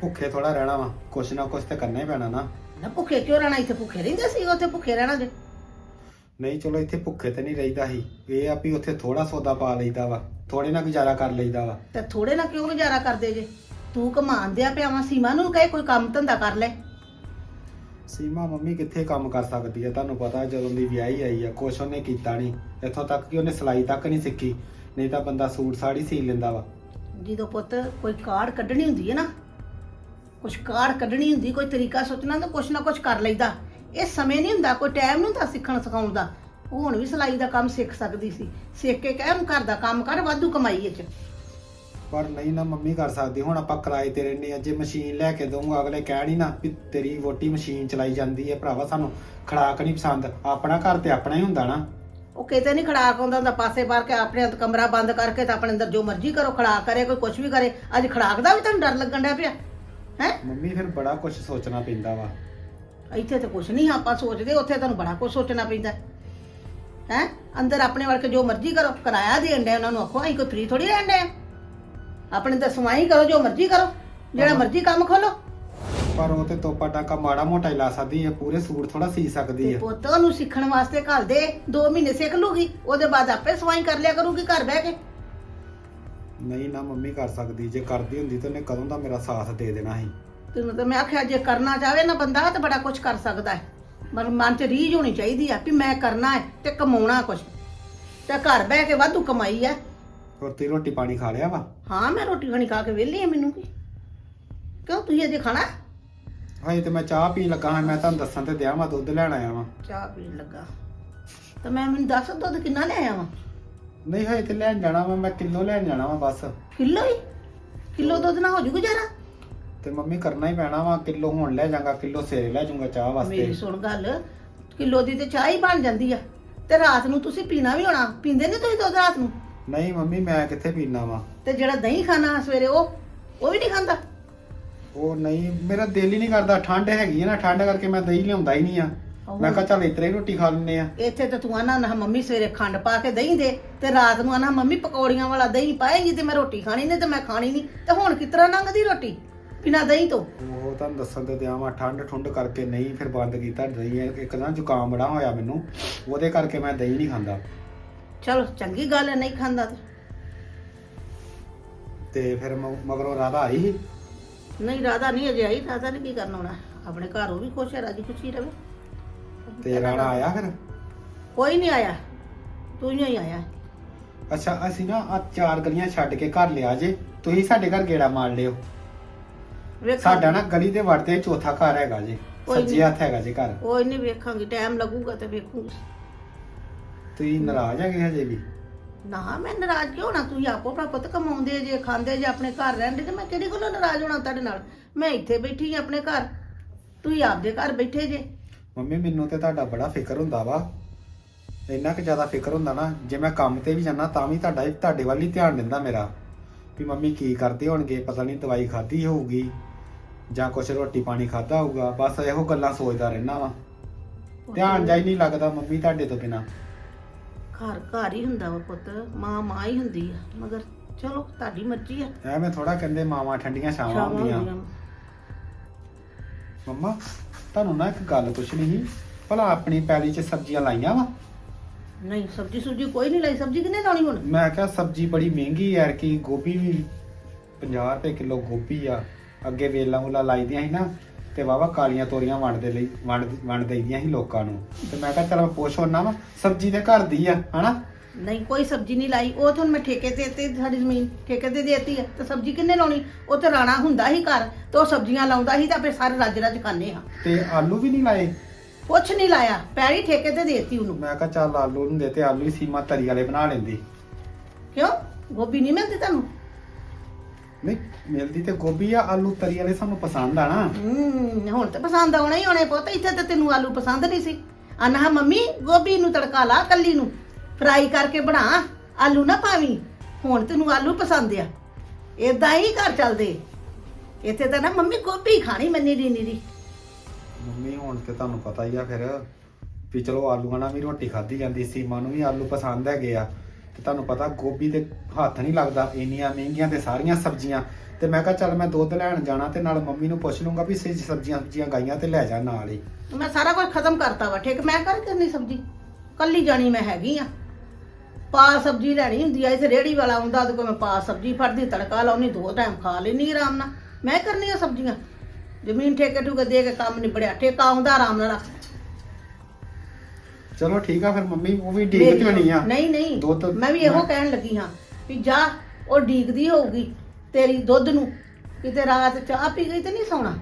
ਭੁੱਖੇ ਥੋੜਾ ਰਹਿਣਾ ਵਾ ਕੁਛ ਨਾ ਕੁਛ ਤੇ ਕਰਨਾ ਹੀ ਪੈਣਾ ਨਾ। ਨਾ ਭੁੱਖੇ ਕਿਉਂ ਰਹਿਣਾ? ਇੱਥੇ ਭੁੱਖੇ ਰਹਿੰਦੇ ਸੀ ਉੱਥੇ ਭੁੱਖੇ ਰਹਿਣਾ ਜੇ। ਨਹੀਂ ਚਲੋ ਇੱਥੇ ਭੁੱਖੇ ਤੇ ਨਹੀਂ ਰਹੀਦਾ ਸੀ। ਇਹ ਆ ਵੀ ਉੱਥੇ ਥੋੜਾ ਸੌਦਾ ਪਾ ਲਈਦਾ ਵਾ ਥੋੜੇ ਨਾਲ ਗੁਜ਼ਾਰਾ ਕਰ ਲਈਦਾ ਵਾ। ਤੇ ਥੋੜੇ ਨਾ ਕਿਉਂ ਗੁਜ਼ਾਰਾ ਕਰਦੇ ਜੇ? ਤੂੰ ਕਮਾਨ ਦਿਆ ਪਿਆ ਵਾ ਸੀਮਾ ਨੂੰ ਕਹੇ ਕੋਈ ਕੰਮ ਧੰਦਾ ਕਰ ਲੈ। ਸੀਮਾ ਮੰਮੀ ਕਿੱਥੇ ਕੰਮ ਕਰ ਸਕਦੀ ਆ? ਤੁਹਾਨੂੰ ਪਤਾ ਜਦੋਂ ਦੀ ਵਿਆਹੀ ਆਈ ਆ ਕੁਛ ਉਹਨੇ ਕੀਤਾ ਨਹੀਂ। ਇੱਥੋਂ ਤੱਕ ਕਿ ਉਹਨੇ ਸਿਲਾਈ ਤੱਕ ਨਹੀਂ ਸਿੱਖੀ ਨਹੀਂ ਤਾਂ ਬੰਦਾ ਸੂਟ ਸਾੜੀ ਸੀ ਲੈਂਦਾ ਵਾ। ਜਦੋਂ ਪੁੱਤ ਕੋਈ ਕਾਰਡ ਕੱਢਣੀ ਹੁੰਦੀ ਹੈ ਨਾ ਕੁਛ ਕਾਰਡ ਕੱਢਣੀ ਹੁੰਦੀ ਕੋਈ ਤਰੀਕਾ ਸੋਚਣਾ ਤਾਂ ਕੁਛ ਨਾ ਕੁਛ ਕਰ ਲਈਦਾ। ਇਹ ਸਮੇਂ ਨਹੀਂ ਹੁੰਦਾ ਕੋਈ ਟਾਈਮ ਨਹੀਂ ਹੁੰਦਾ ਸਿੱਖਣ ਸਿਖਾਉਣ ਦਾ। ਉਹ ਹੁਣ ਵੀ ਸਿਲਾਈ ਦਾ ਕੰਮ ਸਿੱਖ ਸਕਦੀ ਸੀ। ਸਿੱਖ ਕੇ ਕਹਿ ਉਹਨੂੰ ਘਰ ਦਾ ਕੰਮ ਕਰ ਵਾਧੂ ਕਮਾਈ ਇਹ ਚ। ਪਰ ਨਹੀਂ ਨਾ ਮੰਮੀ ਕਰ ਸਕਦੀ। ਹੁਣ ਆਪਾਂ ਕਿਰਾਏ ਤੇ ਰਹਿੰਦੇ ਆ ਜੇ ਮਸ਼ੀਨ ਲੈ ਕੇ ਦਊਂਗਾ ਅਗਲੇ ਕਹਿਣ ਹੀ ਨਾ ਵੀ ਤੇਰੀ ਵੋਟੀ ਮਸ਼ੀਨ ਚਲਾਈ ਜਾਂਦੀ ਹੈ। ਭਰਾਵਾ ਸਾਨੂੰ ਖੜਾਕ ਨਹੀਂ ਪਸੰਦ। ਆਪਣਾ ਘਰ ਤੇ ਆਪਣਾ ਹੀ ਹੁੰਦਾ ਨਾ। ਉਹ ਕਿਤੇ ਨਹੀਂ ਖੜਾਕ ਆਉਂਦਾ ਹੁੰਦਾ ਪਾਸੇ ਬਾਹਰ ਕੇ ਆਪਣੇ ਅੰਦਰ ਕਮਰਾ ਬੰਦ ਕਰਕੇ ਤਾਂ ਆਪਣੇ ਅੰਦਰ ਜੋ ਮਰਜ਼ੀ ਕਰੋ ਖੜਾਕ ਕਰੇ ਕੋਈ ਕੁਝ ਵੀ ਕਰੇ। ਅੱਜ ਖੜਾਕ ਦਾ ਵੀ ਤੁਹਾਨੂੰ ਡਰ ਲੱਗਣ ਡਿਆ ਪਿਆ। ਹੈ? ਮੰਮੀ ਫਿਰ ਬੜਾ ਕੁਝ ਸੋਚਣਾ ਪੈਂਦਾ ਵਾ। ਇੱਥੇ ਤਾਂ ਕੁਝ ਨਹੀਂ ਆਪਾਂ ਸੋਚਦੇ ਉੱਥੇ ਤੁਹਾਨੂੰ ਬੜਾ ਕੁਝ ਸੋਚਣਾ ਪੈਂਦਾ। ਹੈ? ਅੰਦਰ ਆਪਣੇ ਵਰਗੇ ਜੋ ਮਰਜ਼ੀ ਕਰੋ ਕਿਰਾਇਆ ਦੇਣ ਦੇ ਉਹਨਾਂ ਨੂੰ ਆਖੋ ਅਸੀਂ ਕੋਈ ਫ੍ਰੀ ਥੋੜੀ ਰਹਿਣ ਦੇ ਆਪਣੇ ਤਾਂ ਸਮਾਈ ਕਰੋ ਜੋ ਮਰਜ਼ੀ ਕਰੋ ਜਿਹੜਾ ਮਰਜ਼ੀ ਕੰਮ ਖੋਲੋ। ਪਰ ਉਹ ਤੇ ਤੋਪਾ ਟਾਕਾ ਮਾੜਾ ਮੋਟਾ ਹੀ ਲਾ ਸਕਦੀ ਹੈ ਪੂਰੇ ਸੂਟ ਥੋੜਾ ਸੀ ਸਕਦੀ ਤੇ ਹੈ ਪੁੱਤ ਨੂੰ ਸਿੱਖਣ ਵਾਸਤੇ ਘੱਲ ਦੇ 2 ਮਹੀਨੇ ਸਿੱਖ ਲੂਗੀ ਉਹਦੇ ਬਾਅਦ ਆਪੇ ਸਵਾਈ ਕਰ ਲਿਆ ਕਰੂਗੀ ਘਰ ਬਹਿ ਕੇ। ਨਹੀਂ ਨਾ ਮੰਮੀ ਕਰ ਸਕਦੀ ਜੇ ਕਰਦੀ ਹੁੰਦੀ ਤਾਂ ਉਹਨੇ ਕਦੋਂ ਦਾ ਮੇਰਾ ਸਾਥ ਦੇ ਦੇਣਾ ਸੀ। ਤੈਨੂੰ ਤਾਂ ਮੈਂ ਆਖਿਆ ਜੇ ਕਰਨਾ ਚਾਹਵੇ ਨਾ ਬੰਦਾ ਤਾਂ ਬੜਾ ਕੁਝ ਕਰ ਸਕਦਾ ਹੈ। ਪਰ ਮਨ 'ਚ ਰੀਝ ਹੋਣੀ ਚਾਹੀਦੀ ਆ ਵੀ ਮੈਂ ਕਰਨਾ ਹੈ ਤੇ ਕਮਾਉਣਾ ਕੁਝ ਤੇ ਘਰ ਬਹਿ ਕੇ ਵਾਧੂ ਕਮਾਈ ਹੈ। ਹੋਰ ਤੀ ਰੋਟੀ ਪਾਣੀ ਖਾ ਲਿਆ ਵਾ? ਹਾਂ ਮੈਂ ਰੋਟੀ ਖਾਣੀ ਖਾ ਕੇ ਵਿਹਲੀ ਆ ਮੈਨੂੰ ਕੀ? ਕਿਉਂ ਤੁਸੀਂ ਅਜੇ ਖਾਣਾ? ਹਾਏ ਤੇ ਮੈਂ ਚਾਹ ਪੀਣ ਲੱਗਾ ਹਾਂ ਮੈਂ ਤੁਹਾਨੂੰ ਦੱਸਣ ਤੇ ਦਿਆਂ ਮੈਂ ਦੁੱਧ ਲੈਣ ਆਇਆ ਵਾਂ। ਚਾਹ ਪੀਣ ਲੱਗਾ। ਤਾਂ ਮੈਂ ਮੈਨੂੰ ਦੱਸ ਦੁੱਧ ਕਿੰਨਾ ਲਿਆਇਆ ਵਾ ਨਹੀਂ ਹਾਏ ਤੇ ਲੈਣ ਜਾਣਾ ਵਾ ਮੈਂ ਕਿਲੋ ਲੈਣ ਜਾਣਾ ਵਾ ਬਸ। ਕਿਲੋ ਹੀ? ਕਿਲੋ ਦੁੱਧ ਨਾ ਹੋ ਜੂ ਗੁਜ਼ਾਰਾ ਤੇ ਮੰਮੀ ਕਰਨਾ ਹੀ ਪੈਣਾ ਵਾ ਕਿਲੋ ਹੁਣ ਲੈ ਜਾਗਾ ਕਿਲੋ ਸਵੇਰੇ ਲੈ ਜਾਊਂਗਾ ਚਾਹ ਮੇਰੀ ਵਾਸਤੇ ਸੁਣ ਗੱਲ ਕਿਲੋ ਦੀ ਤੇ ਚਾਹ ਹੀ ਬਣ ਜਾਂਦੀ ਆ। ਤੇ ਰਾਤ ਨੂੰ ਤੁਸੀਂ ਪੀਣਾ ਵੀ ਹੋਣਾ ਪੀਂਦੇ ਨਹੀਂ ਤੁਸੀਂ ਦੁੱਧ ਰਾਤ ਨੂੰ? ਨਹੀਂ ਮੰਮੀ ਮੈਂ ਕਿੱਥੇ ਪੀਣਾ ਵਾ? ਤੇ ਜਿਹੜਾ ਦਹੀਂ ਖਾਣਾ ਸਵੇਰੇ ਉਹ ਉਹ ਵੀ ਨਹੀਂ ਖਾਂਦਾ? ਉਹ ਨਹੀਂ ਮੇਰਾ ਦਿਲ ਹੀ ਨਹੀਂ ਕਰਦਾ ਠੰਡ ਹੈਗੀ ਹੈ ਨਾ ਠੰਡ ਕਰਕੇ ਮੈਂ ਦਹੀਂ ਲਿਆਉਂਦਾ ਹੀ ਨਹੀਂ ਆ। ਮੈਂ ਕਿਹਾ ਚੱਲ ਇਤਰੇ ਰੋਟੀ ਖਾ ਲੈਂਦੇ ਆ। ਇੱਥੇ ਤਾਂ ਤੂੰ ਆਨਾ ਨਾ ਮੰਮੀ ਸਵੇਰੇ ਖੰਡ ਪਾ ਕੇ ਦਹੀਂ ਦੇ ਤੇ ਰਾਤ ਨੂੰ ਆਨਾ ਮੰਮੀ ਪਕੌੜੀਆਂ ਵਾਲਾ ਦਹੀਂ ਪਾਏਗੀ ਤੇ ਮੈਂ ਰੋਟੀ ਖਾਣੀ ਨਹੀਂ ਤੇ ਮੈਂ ਖਾਣੀ ਨਹੀਂ ਤੇ ਹੁਣ ਕਿਤਰਾ ਲੰਘਦੀ ਰੋਟੀ ਬਿਨਾਂ ਦਹੀਂ ਤੋਂ? ਉਹ ਤੁਹਾਨੂੰ ਦੱਸਣ ਤੇ ਦਿਆਂ ਵਾ ਠੰਡ ਠੁੰਡ ਕਰਕੇ ਨਹੀਂ ਫਿਰ ਬੰਦ ਕੀਤਾ ਦਹੀਂ। ਇੱਕ ਨਾ ਜ਼ੁਕਾਮ ਬੜਾ ਹੋਇਆ ਮੈਨੂੰ ਉਹਦੇ ਕਰਕੇ ਮੈਂ ਦਹੀਂ ਨਹੀਂ ਖਾਂਦਾ। ਚਲੋ ਚੰਗੀ ਗੱਲ ਹੈ ਨਹੀਂ ਖਾਂਦਾ ਤੇ। ਤੇ ਫਿਰ ਮ- ਮਗਰੋਂ ਰਾਧਾ ਆਈ ਸੀ? ਨਹੀਂ ਰਾਧਾ ਨਹੀਂ ਅਜੇ ਆਈ ਰਾਧਾ ਨੇ ਕੀ ਕਰਨਾ ਹੋਣਾ? ਆਪਣੇ ਘਰ ਉਹ ਵੀ ਖੁਸ਼ ਹੈ ਰਾਜੀ ਖੁਸ਼ੀ ਰਵੇ ਤੇ ਰਾਣਾ ਆਇਆ ਫਿਰ? ਕੋਈ ਨਹੀਂ ਆਇਆ। ਤੂੰ ਹੀ ਆਇਆ। ਅੱਛਾ ਅਸੀਂ ਨਾ ਆ ਚਾਰ ਗਲੀਆਂ ਛੱਡ ਕੇ ਘਰ ਲਿਆ ਜੇ। ਤੁਸੀਂ ਸਾਡੇ ਘਰ ਗੇੜਾ ਮਾਰ ਲਿਓ। ਵੇਖ ਸਾਡਾ ਨਾ ਗਲੀ ਦੇ ਵੜਦੇ ਚੌਥਾ ਘਰ ਹੈਗਾ ਜੀ। ਕੋਈ ਸੱਜੇ ਨੀ। ਹੱਥ ਹੈਗਾ ਜੀ ਘਰ। ਕੋਈ ਨਹੀਂ ਵੇਖਾਂਗੀ। ਟਾਈਮ ਲੱਗੂਗਾ ਤੇ ਵੇਖੂਗੀ। ਤੁਸੀਂ ਨਾਰਾਜ਼ ਹੈਗੇ ਹਜੇ ਵੀ? ਨਾ ਮੈਂ ਨਾਰਾਜ਼ ਕਿਉਂ ਹੋਣਾ? ਤੁਸੀਂ ਆਪੋ ਆਪਣਾ ਪੁੱਤ ਕਮਾਉਂਦੇ ਜੇ ਖਾਂਦੇ ਜੇ ਆਪਣੇ ਘਰ ਰਹਿੰਦੇ ਤੇ ਮੈਂ ਕਿਹੜੀ ਗੱਲੋਂ ਨਾਰਾਜ਼ ਹੋਣਾ ਤੁਹਾਡੇ ਨਾਲ? ਮੈਂ ਇੱਥੇ ਬੈਠੀ ਆਪਣੇ ਘਰ। ਤੁਸੀਂ ਆਪਦੇ ਘਰ ਬੈਠੇ ਜੇ। ਮੰਮੀ ਮੈਨੂੰ ਤੇ ਤੁਹਾਡਾ ਬੜਾ ਫਿਕਰ ਹੁੰਦਾ ਵਾ। ਇੰਨਾ ਕੁ ਜ਼ਿਆਦਾ ਫਿਕਰ ਹੁੰਦਾ ਨਾ ਜੇ ਮੈਂ ਕੰਮ ਤੇ ਵੀ ਜਾਣਾ ਤਾਂ ਵੀ ਤੁਹਾਡਾ ਤੁਹਾਡੇ ਵੱਲ ਹੀ ਧਿਆਨ ਦਿੰਦਾ ਮੇਰਾ। ਵੀ ਮੰਮੀ ਕੀ ਕਰਦੇ ਹੋਣਗੇ? ਪਤਾ ਨਹੀਂ ਦਵਾਈ ਖਾਧੀ ਹੋਊਗੀ ਜਾਂ ਕੁਛ ਰੋਟੀ ਪਾਣੀ ਖਾਦਾ ਹੋਊਗਾ। ਬਸ ਇਹੋ ਗੱਲਾਂ ਸੋਚਦਾ ਰਹਿਣਾ ਵਾ। ਧਿਆਨ ਜਾਈ ਨਹੀਂ ਲੱਗਦਾ ਮੰਮੀ ਤੁਹਾਡੇ ਤੋਂ ਬਿਨਾ। ਘਰ ਘਰ ਹੀ ਹੁੰਦਾ ਵਾ ਪੁੱਤ। ਮਾਂ ਮਾਂ ਹੀ ਹੁੰਦੀ ਆ। ਮਗਰ ਚਲੋ ਤੁਹਾਡੀ ਮਰਜ਼ੀ ਆ। ਐਵੇਂ ਥੋੜਾ ਕਹਿੰਦੇ ਮਾਵਾਂ ਠੰਡੀਆਂ ਛਾਵਾਂ ਹੁੰਦੀਆਂ। ਮੰਮਾ ਤੁਹਾਨੂੰ ਨਾ ਇੱਕ ਗੱਲ ਪੁੱਛਣੀ ਸੀ। ਭਲਾ ਆਪਣੀ ਪੈਲੀ 'ਚ ਸਬਜ਼ੀਆਂ ਲਾਈਆਂ ਵਾ? ਨਹੀਂ ਸਬਜੀ ਸੁਬਜੀ ਕੋਈ ਨਹੀਂ ਲਈ। ਸਬਜੀ ਕਿੰਨੇ ਲਾਉਣੀ ਹੁਣ? ਮੈਂ ਕਿਹਾ ਸਬਜ਼ੀ ਬੜੀ ਮਹਿੰਗੀ ਯਾਰ ਕੀ ਗੋਭੀ ਵੀ 50 ਰੁਪਏ ਕਿਲੋ ਗੋਭੀ ਆ। ਅੱਗੇ ਵੇਲਾਂ ਵੂਲਾਂ ਲਾਈਦੀਆਂ ਸੀ ਨਾ ਤੇ ਵਾਵਾ ਕਾਲੀਆਂ ਤੋਰੀਆਂ ਵੰਡਦੇ ਲਈ ਵੰਡ ਵੰਡ ਦੇਈਆਂ ਸੀ ਲੋਕਾਂ ਨੂੰ। ਤੇ ਮੈਂ ਕਿਹਾ ਚਲ ਮੈਂ ਪੁੱਛ ਹੋਣਾ ਵਾ ਸਬਜ਼ੀ ਤੇ ਘਰ ਦੀ ਆ ਹਨਾ? ਨਹੀਂ ਕੋਈ ਸਬਜੀ ਨਹੀਂ ਲਾਈ। ਉਹ ਤਾਂ ਹੁਣ ਮੈਂ ਠੇਕੇ ਤੇ ਤੇ ਸਾਡੀ ਜ਼ਮੀਨ ਠੇਕੇ ਤੇ ਦੇਤੀ ਹੈ ਤੇ ਸਬਜੀ ਕਿੰਨੇ ਲਾਉਣੀ? ਉਹ ਤੇ ਰਾਣਾ ਹੁੰਦਾ ਹੀ ਘਰ ਤੇ ਉਹ ਸਬਜ਼ੀਆਂ ਲਾਉਂਦਾ ਸੀ ਤਾਂ ਆਪੇ ਸਾਰੇ ਰੱਜ ਰੱਜ ਖਾਂਦੇ ਹਾਂ ਤੇ ਆਲੂ ਵੀ ਨਹੀਂ ਲਾਏ? ਕੁਛ ਨਹੀਂ ਲਾਇਆ। ਪੈਰੀ ਠੇਕੇ ਤੇ ਦੇਤੀ ਉਹਨੂੰ। ਮੈਂ ਕਿਹਾ ਚੱਲ ਆਲੂ ਨੂੰ ਦੇ ਤੇ ਆਲੂ ਹੀ ਸੀਮਾ ਤਰੀ ਵਾਲੇ ਬਣਾ ਲੈਂਦੀ। ਕਿਉਂ? ਗੋਭੀ ਨਹੀਂ ਮਿਲਦੀ ਤੁਹਾਨੂੰ? ਨਹੀਂ ਮਿਲਦੀ ਤੇ ਗੋਭੀ ਆ ਆਲੂ ਤਰੀ ਵਾਲੇ ਸਾਨੂੰ ਪਸੰਦ ਆ ਨਾ। ਹੂੰ ਹੁਣ ਤੇ ਪਸੰਦ ਆਉਣਾ ਹੀ ਹੋਣੇ ਪੁੱਤ ਇੱਥੇ ਤੇ ਤੈਨੂੰ ਆਲੂ ਪਸੰਦ ਨਹੀਂ ਸੀ। ਆਨਾ ਮੰਮੀ ਗੋਭੀ ਨੂੰ ਤੜਕਾ ਲਾ ਕੱਲੀ ਨੂੰ। ਫਰਾਈ ਕਰਕੇ ਬਣਾ। ਆਲੂ ਨਾ ਪਾਵੀਂ। ਹੁਣ ਤੈਨੂੰ ਆਲੂ ਪਸੰਦ ਆ। ਇਦਾਂ ਹੀ ਘਰ ਚੱਲਦੇ। ਇੱਥੇ ਤਾਂ ਨਾ ਮੰਮੀ ਗੋਭੀ ਖਾਣੀ ਮੰਨੀ ਦੀ। ਨੀਰੀ ਮੰਮੀ ਹੁਣ ਤੇ ਤੁਹਾਨੂੰ ਪਤਾ ਹੀ ਆ ਫਿਰ ਵੀ ਚਲੋ ਆਲੂਆਂ ਨਾਲ ਵੀ ਰੋਟੀ ਖਾਧੀ ਜਾਂਦੀ ਸੀਮਾ ਨੂੰ ਵੀ ਆਲੂ ਪਸੰਦ ਹੈਗੇ ਆ। ਤੇ ਤੁਹਾਨੂੰ ਪਤਾ ਗੋਭੀ ਤੇ ਹੱਥ ਨਹੀਂ ਲੱਗਦਾ। ਇੰਨੀਆਂ ਮਹਿੰਗੀਆਂ ਤੇ ਸਾਰੀਆਂ ਸਬਜ਼ੀਆਂ। ਤੇ ਮੈਂ ਕਿਹਾ ਚੱਲ ਮੈਂ ਦੁੱਧ ਲੈਣ ਜਾਣਾ ਤੇ ਨਾਲ ਮੰਮੀ ਨੂੰ ਪੁੱਛ ਲੂੰਗਾ ਵੀ ਸੇ ਸਬਜ਼ੀਆਂ ਸਬਜ਼ੀਆਂ ਗਾਈਆਂ ਤੇ ਲੈ ਜਾ ਨਾਲ ਹੀ। ਮੈਂ ਸਾਰਾ ਕੁਝ ਖਤਮ ਕਰਤਾ ਵਾ। ਠੀਕ ਮੈਂ ਕਰ ਕਰਨੀ ਸਬਜ਼ੀ? ਕੱਲੀ ਜਾਣੀ ਮੈਂ ਹੈਗੀ ਆ। ਪਾ ਸਬਜ਼ੀ ਲੈਣੀ ਹੁੰਦੀ ਆ ਇੱਥੇ ਰੇੜੀ ਵਾਲਾ ਆਉਂਦਾ ਤੇ ਕੋਈ ਮੈਂ ਪਾ ਸਬਜ਼ੀ ਫੜਦੀ ਤੜਕਾ ਲਾਉਣੀ ਦੋ ਟਾਈਮ ਖਾ ਲੈਣੀ ਆਰਾਮ ਨਾਲ। ਮੈਂ ਕਰਨੀ ਆ ਸਬਜ਼ੀਆਂ। ਜ਼ਮੀਨ ਠੇਕੇ ਠੁਕੇ ਦੇ ਕੇ ਕੰਮ ਨਿਬੜਿਆ ਠੇਕਾ ਆਉਂਦਾ ਆਰਾਮ ਨਾਲ। ਰੱਖ ਚਲੋ ਠੀਕ ਆ ਫਿਰ ਮੰਮੀ ਉਹ ਵੀ ਡੀਕ ਹੋਣੀ ਆ। ਨਹੀਂ ਨਹੀਂ ਮੈਂ ਵੀ ਇਹੋ ਕਹਿਣ ਲੱਗੀ ਹਾਂ ਵੀ ਜਾ ਉਹ ਡੀਕਦੀ ਹੋਊਗੀ ਤੇਰੀ ਦੁੱਧ ਨੂੰ ਕਿਤੇ ਰਾਤ ਚਾਹ ਪੀ ਗਈ ਤੇ ਨਹੀਂ ਸੌਣਾ।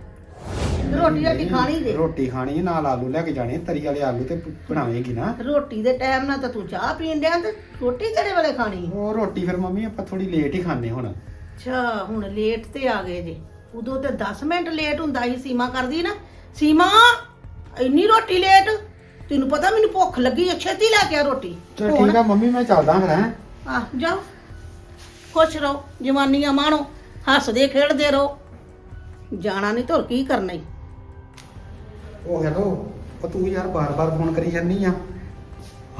ਰੋਟੀ ਰਾਟੀ ਖਾਣੀ ਜੇ ਰੋਟੀ ਖਾਣੀ ਹੈ, ਨਾਲ ਆਲੂ ਲੈ ਕੇ ਜਾਣੇ ਤਰੀ ਵਾਲੇ ਆਲੂ ਤੇ ਬਣਾਵੇਂਗੀ ਨਾ। ਰੋਟੀ ਦੇ ਟਾਈਮ ਨਾਲ ਤਾਂ ਤੂੰ ਚਾਹ ਪੀਣ ਡਿਆ ਤੇ ਰੋਟੀ ਕਿਹੜੇ ਵੇਲੇ ਖਾਣੀ ਉਹ ਰੋਟੀ ਫਿਰ ਮੰਮੀ ਆਪਾਂ ਥੋੜੀ ਲੇਟ ਹੀ ਖਾਣੇ ਹੁਣ। ਅੱਛਾ ਹੁਣ ਲੇਟ ਤੇ ਆ ਗਏ ਜੇ। ਉਦੋਂ ਤੇ 10 ਮਿੰਟ ਲੇਟ ਹੁੰਦਾ ਸੀ ਸੀਮਾ ਕਰਦੀ ਨਾ। ਸੀਮਾ ਇੰਨੀ ਰੋਟੀ ਲੇਟ ਤੈਨੂੰ ਪਤਾ ਮੈਨੂੰ ਭੁੱਖ ਲੱਗੀ ਹੈ ਛੇਤੀ ਲੈ ਕੇ ਆ ਰੋਟੀ। ਚਲ ਹੁਣ- ਠੀਕ ਆ ਮੰਮੀ ਮੈਂ ਚੱਲਦਾ ਫਿਰ ਹੈਂ। ਆ ਜਾਓ। ਖੁਸ਼ ਰਹੋ ਜਵਾਨੀਆਂ ਮਾਣੋ ਹੱਸਦੇ ਖੇਡਦੇ ਰਹੋ। ਜਾਣਾ ਨਹੀਂ ਧੁਰ ਕੀ ਕਰਨਾ ਈ। ਉਹ ਹੈਲੋ, ਉਹ ਤੂੰ ਯਾਰ ਬਾਰ-ਬਾਰ ਫੋਨ ਕਰੀ ਜਾਂਦੀ ਆ।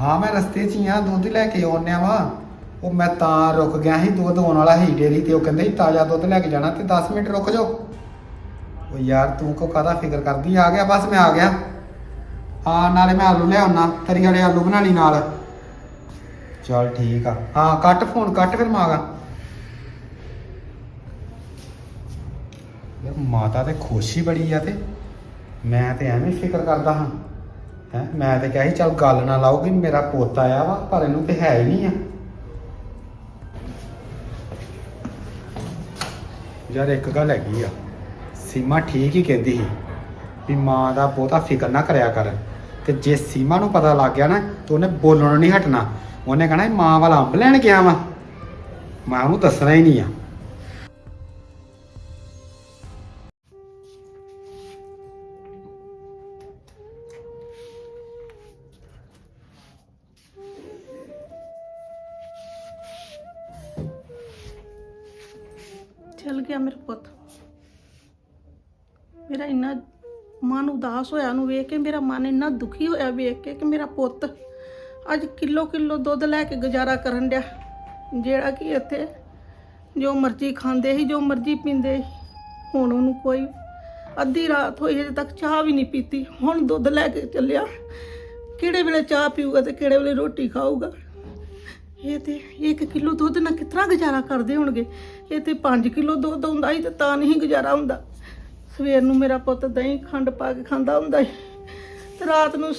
ਹਾਂ, ਮੈਂ ਰਸਤੇ 'ਚ ਹੀ ਆ, ਦੁੱਧ ਲੈ ਕੇ ਆਉਣਿਆ ਵਾ। ਉਹ ਮੈਂ ਤਾਂ ਰੁਕ ਗਿਆ ਸੀ, ਦੁੱਧ ਆਉਣ ਵਾਲਾ ਸੀ ਡੇਰੀ ਤੇ, ਉਹ ਕਹਿੰਦੇ ਸੀ ਤਾਜ਼ਾ ਦੁੱਧ ਲੈ ਕੇ ਜਾਣਾ ਤੇ 10 ਮਿੰਟ ਰੁਕ ਜਾਓ। ਉਹ ਯਾਰ, ਤੂੰ ਕੋ ਕਾਹਦਾ ਫਿਕਰ ਕਰਦੀ ਆ? ਗਿਆ, ਬਸ ਮੈਂ ਆ ਗਿਆ। ਹਾਂ, ਨਾਲੇ ਮੈਂ ਆਲੂ ਲਿਆਉਣਾ ਤਰੀ ਵਾਲੇ ਆਲੂ ਬਣਾਣੀ ਨਾਲ। ਚਲ ਠੀਕ ਆ। ਹਾਂ, ਕੱਟ ਫੋਨ, ਕੱਟ ਫਿਰ ਮੈਂ ਯਾਰ, ਮਾਤਾ ਤੇ ਖੁਸ਼ ਹੀ ਬੜੀ ਆ ਤੇ। ਮੈਂ ਤੇ ਐਵੇਂ ਫਿਕਰ ਕਰਦਾ ਹਾਂ। ਹੈ, ਮੈਂ ਤੇ ਕਿਹਾ ਸੀ, ਚੱਲ ਗੱਲ ਨਾ ਲਾਓ ਕਿ ਮੇਰਾ ਪੋਤਾ ਆਇਆ ਵਾ, ਪਰ ਇਹਨੂੰ ਤੇ ਹੈ ਹੀ ਨਹੀਂ ਆ। ਯਾਰ ਇੱਕ ਗੱਲ ਹੈਗੀ ਆ, ਸੀਮਾ ਠੀਕ ਹੀ ਕਹਿੰਦੀ ਸੀ ਵੀ ਮਾਂ ਦਾ ਬਹੁਤਾ ਫਿਕਰ ਨਾ ਕਰਿਆ ਕਰ। ਤੇ ਜੇ ਸੀਮਾ ਨੂੰ ਪਤਾ ਲੱਗ ਗਿਆ ਨਾ, ਤਾਂ ਉਹਨੇ ਬੋਲਣੋਂ ਨਹੀਂ ਹਟਣਾ। ਉਹਨੇ ਕਹਣਾ ਮਾਂ ਵਾਲਾ ਅੰਬ ਲੈਣ ਗਿਆ ਵਾ। ਮਾਂ ਨੂੰ ਦੱਸਣਾ ਹੀ ਨਹੀਂ ਆ। ਚਲ ਗਿਆ ਮੇਰਾ ਪੁੱਤ। ਮੇਰਾ ਇੰਨਾ ਮਨ ਉਦਾਸ ਹੋਇਆ ਨੂੰ ਵੇਖ ਕੇ, ਮੇਰਾ ਮਨ ਇੰਨਾ ਦੁਖੀ ਹੋਇਆ ਵੇਖ ਕੇ ਕਿ ਮੇਰਾ ਪੁੱਤ ਅੱਜ ਕਿਲੋ ਕਿਲੋ ਦੁੱਧ ਲੈ ਕੇ ਗੁਜ਼ਾਰਾ ਕਰਨ ਡਿਆ। ਜਿਹੜਾ ਕਿ ਇੱਥੇ ਜੋ ਮਰਜ਼ੀ ਖਾਂਦੇ ਸੀ, ਜੋ ਮਰਜ਼ੀ ਪੀਂਦੇ ਸੀ, ਹੁਣ ਉਹਨੂੰ ਕੋਈ ਅੱਧੀ ਰਾਤ ਹੋਈ ਅਜੇ ਤੱਕ ਚਾਹ ਵੀ ਨਹੀਂ ਪੀਤੀ। ਹੁਣ ਦੁੱਧ ਲੈ ਕੇ ਚੱਲਿਆ। ਕਿਹੜੇ ਵੇਲੇ ਚਾਹ ਪੀਊਗਾ ਤੇ ਕਿਹੜੇ ਵੇਲੇ ਰੋਟੀ ਖਾਊਗਾ? ਇਹ ਤੇ 1 ਕਿਲੋ ਦੁੱਧ ਨਾਲ ਕਿਤਨਾ ਗੁਜ਼ਾਰਾ ਕਰਦੇ ਹੋਣਗੇ? ਇਹ ਤੇ 5 ਕਿਲੋ ਦੁੱਧ ਹੁੰਦਾ ਸੀ ਤੇ ਤਾਂ ਨਹੀਂ ਗੁਜ਼ਾਰਾ ਹੁੰਦਾ। ਸਵੇਰ ਨੂੰ ਮੇਰਾ ਪੁੱਤ ਦਹੀਂ ਖੰਡ ਪਾ ਕੇ ਖਾਂਦਾ ਹੁੰਦਾ ਸੀ। ਤੇ ਰਾਤ ਨੂੰ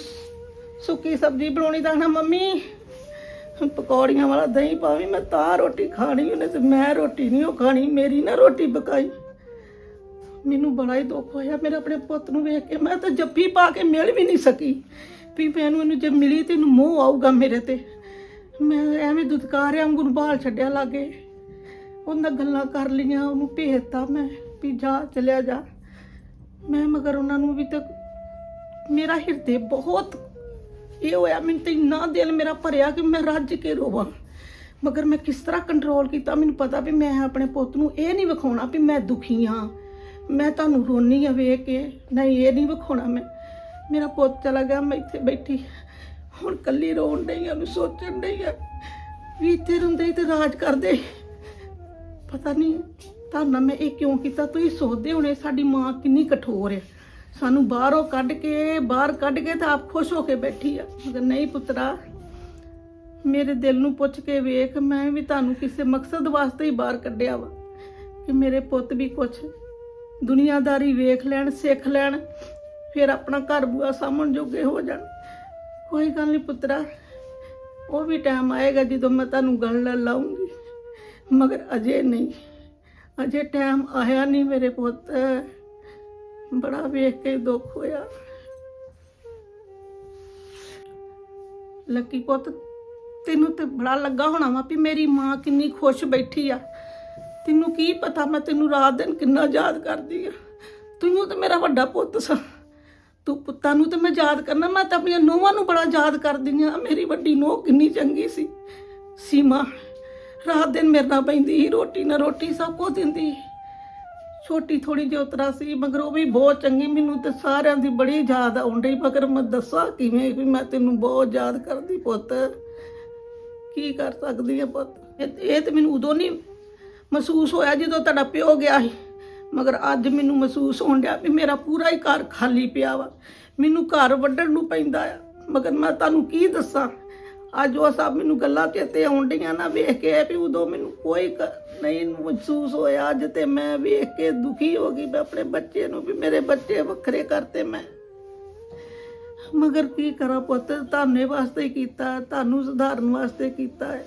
ਸੁੱਕੀ ਸਬਜ਼ੀ ਬਣਾਉਣੀ ਤਾਂ ਨਾ ਮੰਮੀ, ਪਕੌੜੀਆਂ ਵਾਲਾ ਦਹੀਂ ਪਾਵੀ, ਮੈਂ ਤਾਂ ਰੋਟੀ ਖਾਣੀ ਉਹਨੇ ਤੇ ਮੈਂ ਰੋਟੀ ਨਹੀਂ ਉਹ ਖਾਣੀ, ਮੇਰੀ ਨਾ ਰੋਟੀ ਪਕਾਈ। ਮੈਨੂੰ ਬੜਾ ਹੀ ਦੁੱਖ ਹੋਇਆ, ਮੇਰੇ ਆਪਣੇ ਪੁੱਤ ਨੂੰ ਵੇਖ ਕੇ। ਮੈਂ ਤਾਂ ਜੱਫੀ ਪਾ ਕੇ ਮਿਲ ਵੀ ਨਹੀਂ ਸਕੀ। ਵੀ ਮੈਨੂੰ, ਇਹਨੂੰ ਜੇ ਮਿਲੀ ਤੇ ਇਹਨੂੰ ਮੋਹ ਆਊਗਾ ਮੇਰੇ ਤੇ। ਮੈਂ ਐਵੇਂ ਦੁਦਕਾਰਿਆ ਵਾਂਗੂ ਬਾਹਰ ਛੱਡਿਆ ਲਾਗੇ। ਉਹਨਾਂ ਗੱਲਾਂ ਕਰ ਲੀਆਂ ਉਹਨੂੰ ਭੇਜਤਾ ਮੈਂ ਵੀ ਜਾ, ਚਲਿਆ ਜਾ। ਮੈਂ ਮਗਰ ਉਹਨਾਂ ਨੂੰ ਵੀ ਤਾਂ ਮੇਰਾ ਹਿਰਦੇ ਬਹੁਤ ਇਹ ਹੋਇਆ, ਮੈਨੂੰ ਤੇ ਇੰਨਾ ਦਿਲ ਮੇਰਾ ਭਰਿਆ ਕਿ ਮੈਂ ਰੱਜ ਕੇ ਰੋਵਾਂ। ਮਗਰ ਮੈਂ ਕਿਸ ਤਰ੍ਹਾਂ ਕੰਟਰੋਲ ਕੀਤਾ, ਮੈਨੂੰ ਪਤਾ ਵੀ ਮੈਂ ਆਪਣੇ ਪੁੱਤ ਨੂੰ ਇਹ ਨਹੀਂ ਵਿਖਾਉਣਾ ਵੀ ਮੈਂ ਦੁਖੀ ਹਾਂ। ਮੈਂ ਤੁਹਾਨੂੰ ਰੋਣੀ ਆ ਵੇਖ ਕੇ, ਨਹੀਂ, ਇਹ ਨਹੀਂ ਵਿਖਾਉਣਾ ਮੈਂ। ਮੇਰਾ ਪੁੱਤ ਚਲਾ ਗਿਆ, ਮੈਂ ਇੱਥੇ ਬੈਠੀ। ਹੁਣ ਕੱਲੀ ਰੋਣ ਡਈ ਆ ਮੈਂ ਸੋਚਣ ਡਈ ਆ ਵੀ ਇੱਥੇ ਰਹਿੰਦੇ ਤੇ ਰਾਜ ਕਰਦੇ। ਪਤਾ ਨਹੀਂ ਤੁਹਾਨੂੰ ਮੈਂ ਇਹ ਕਿਉਂ ਕੀਤਾ? ਤੁਸੀਂ ਸੋਚਦੇ ਹੋਣੇ ਸਾਡੀ ਮਾਂ ਕਿੰਨੀ ਕਠੋਰ ਹੈ ਸਾਨੂੰ ਬਾਹਰੋਂ ਕੱਢ ਕੇ, ਬਾਹਰ ਕੱਢ ਕੇ ਤਾਂ ਆਪ ਖੁਸ਼ ਹੋ ਕੇ ਬੈਠੀ ਆ। ਮਗਰ ਨਹੀਂ ਪੁੱਤਰਾ, ਮੇਰੇ ਦਿਲ ਨੂੰ ਪੁੱਛ ਕੇ ਵੇਖ, ਮੈਂ ਵੀ ਤੁਹਾਨੂੰ ਕਿਸੇ ਮਕਸਦ ਵਾਸਤੇ ਹੀ ਬਾਹਰ ਕੱਢਿਆ ਵਾ। ਕਿ ਮੇਰੇ ਪੁੱਤ ਵੀ ਕੁਛ ਦੁਨੀਆਦਾਰੀ ਵੇਖ ਲੈਣ, ਸਿੱਖ ਲੈਣ, ਫਿਰ ਆਪਣਾ ਘਰ ਬੂਆ ਸਾਹਮਣ ਜੋਗੇ ਹੋ ਜਾਣ। ਕੋਈ ਗੱਲ ਨਹੀਂ ਪੁੱਤਰਾ, ਉਹ ਵੀ ਟਾਈਮ ਆਏਗਾ ਜਦੋਂ ਮੈਂ ਤੁਹਾਨੂੰ ਗੱਲ ਨਾਲ ਲਾਉਂਗੀ। ਮਗਰ ਅਜੇ ਨਹੀਂ, ਅਜੇ ਟਾਈਮ ਆਇਆ ਨਹੀਂ ਮੇਰੇ ਪੁੱਤ। ਬੜਾ ਵੇਖ ਕੇ ਦੁੱਖ ਹੋਇਆ। ਲੱਕੀ ਪੁੱਤ, ਤੈਨੂੰ ਤੇ ਬੜਾ ਲੱਗਾ ਹੋਣਾ ਵਾ ਵੀ ਮੇਰੀ ਮਾਂ ਕਿੰਨੀ ਖੁਸ਼ ਬੈਠੀ ਆ। ਤੈਨੂੰ ਕੀ ਪਤਾ ਮੈਂ ਤੈਨੂੰ ਰਾਤ ਦਿਨ ਕਿੰਨਾ ਯਾਦ ਕਰਦੀ ਆ। ਤੂੰ ਤੇ ਮੇਰਾ ਵੱਡਾ ਪੁੱਤ ਸਾਂ। ਤੂੰ ਪੁੱਤਾਂ ਨੂੰ ਤੇ ਮੈਂ ਯਾਦ ਕਰਨਾ, ਮੈਂ ਤਾਂ ਆਪਣੀਆਂ ਨੂੰਹਾਂ ਨੂੰ ਬੜਾ ਯਾਦ ਕਰਦੀ ਆ ਮੇਰੀ ਵੱਡੀ ਨੋਹ ਕਿੰਨੀ ਚੰਗੀ ਸੀ। ਸੀਮਾ, ਰਾਤ ਦਿਨ ਮੇਰੇ ਨਾਲ ਪੈਂਦੀ ਸੀ, ਰੋਟੀ ਨਾ ਰੋਟੀ, ਸਭ ਕੁਝ ਦਿੰਦੀ ਛੋਟੀ ਥੋੜੀ ਜਿਹੀ ਉਤਰਾ ਸੀ, ਮਗਰ ਉਹ ਵੀ ਬਹੁਤ ਚੰਗੀ, ਮੈਨੂੰ ਤੇ ਸਾਰਿਆਂ ਦੀ ਬੜੀ ਯਾਦ ਆਉਂਦੀ ਮਗਰ ਮੈਂ ਦੱਸਾਂ ਕਿਵੇਂ ਵੀ ਮੈਂ ਤੈਨੂੰ ਬਹੁਤ ਯਾਦ ਕਰਦੀ ਪੁੱਤ। ਕੀ ਕਰ ਸਕਦੀ ਆ ਪੁੱਤ? ਇਹ ਇਹ ਤੇ ਮੈਨੂੰ ਉਦੋਂ ਨਹੀਂ ਮਹਿਸੂਸ ਹੋਇਆ ਜਦੋਂ ਤੁਹਾਡਾ ਪਿਓ ਗਿਆ ਸੀ। ਮਗਰ ਅੱਜ ਮੈਨੂੰ ਮਹਿਸੂਸ ਹੋਣ ਡਿਆ ਵੀ ਮੇਰਾ ਪੂਰਾ ਹੀ ਘਰ ਖਾਲੀ ਪਿਆ ਵਾ। ਮੈਨੂੰ ਘਰ ਵੱਢਣ ਨੂੰ ਪੈਂਦਾ ਆ। ਮਗਰ ਮੈਂ ਤੁਹਾਨੂੰ ਕੀ ਦੱਸਾਂ? ਅੱਜ ਉਹ ਸਭ ਮੈਨੂੰ ਗੱਲਾਂ ਚੇਤੇ ਆਉਣ ਡੀਆਂ ਨਾ ਵੇਖ ਕੇ ਵੀ ਉਦੋਂ ਮੈਨੂੰ ਕੋਈ ਨਹੀਂ ਮਹਿਸੂਸ ਹੋਇਆ। ਅੱਜ ਤੇ ਮੈਂ ਵੇਖ ਕੇ ਦੁਖੀ ਹੋ ਗਈ ਮੈਂ ਆਪਣੇ ਬੱਚੇ ਨੂੰ ਵੀ ਮੇਰੇ ਬੱਚੇ ਵੱਖਰੇ ਕਰਤੇ ਮੈਂ। ਮਗਰ ਕੀ ਕਰਾਂ ਪੁੱਤ? ਧਾਨੇ ਵਾਸਤੇ ਕੀਤਾ ਤੁਹਾਨੂੰ ਸੁਧਾਰਨ ਵਾਸਤੇ ਕੀਤਾ ਹੈ।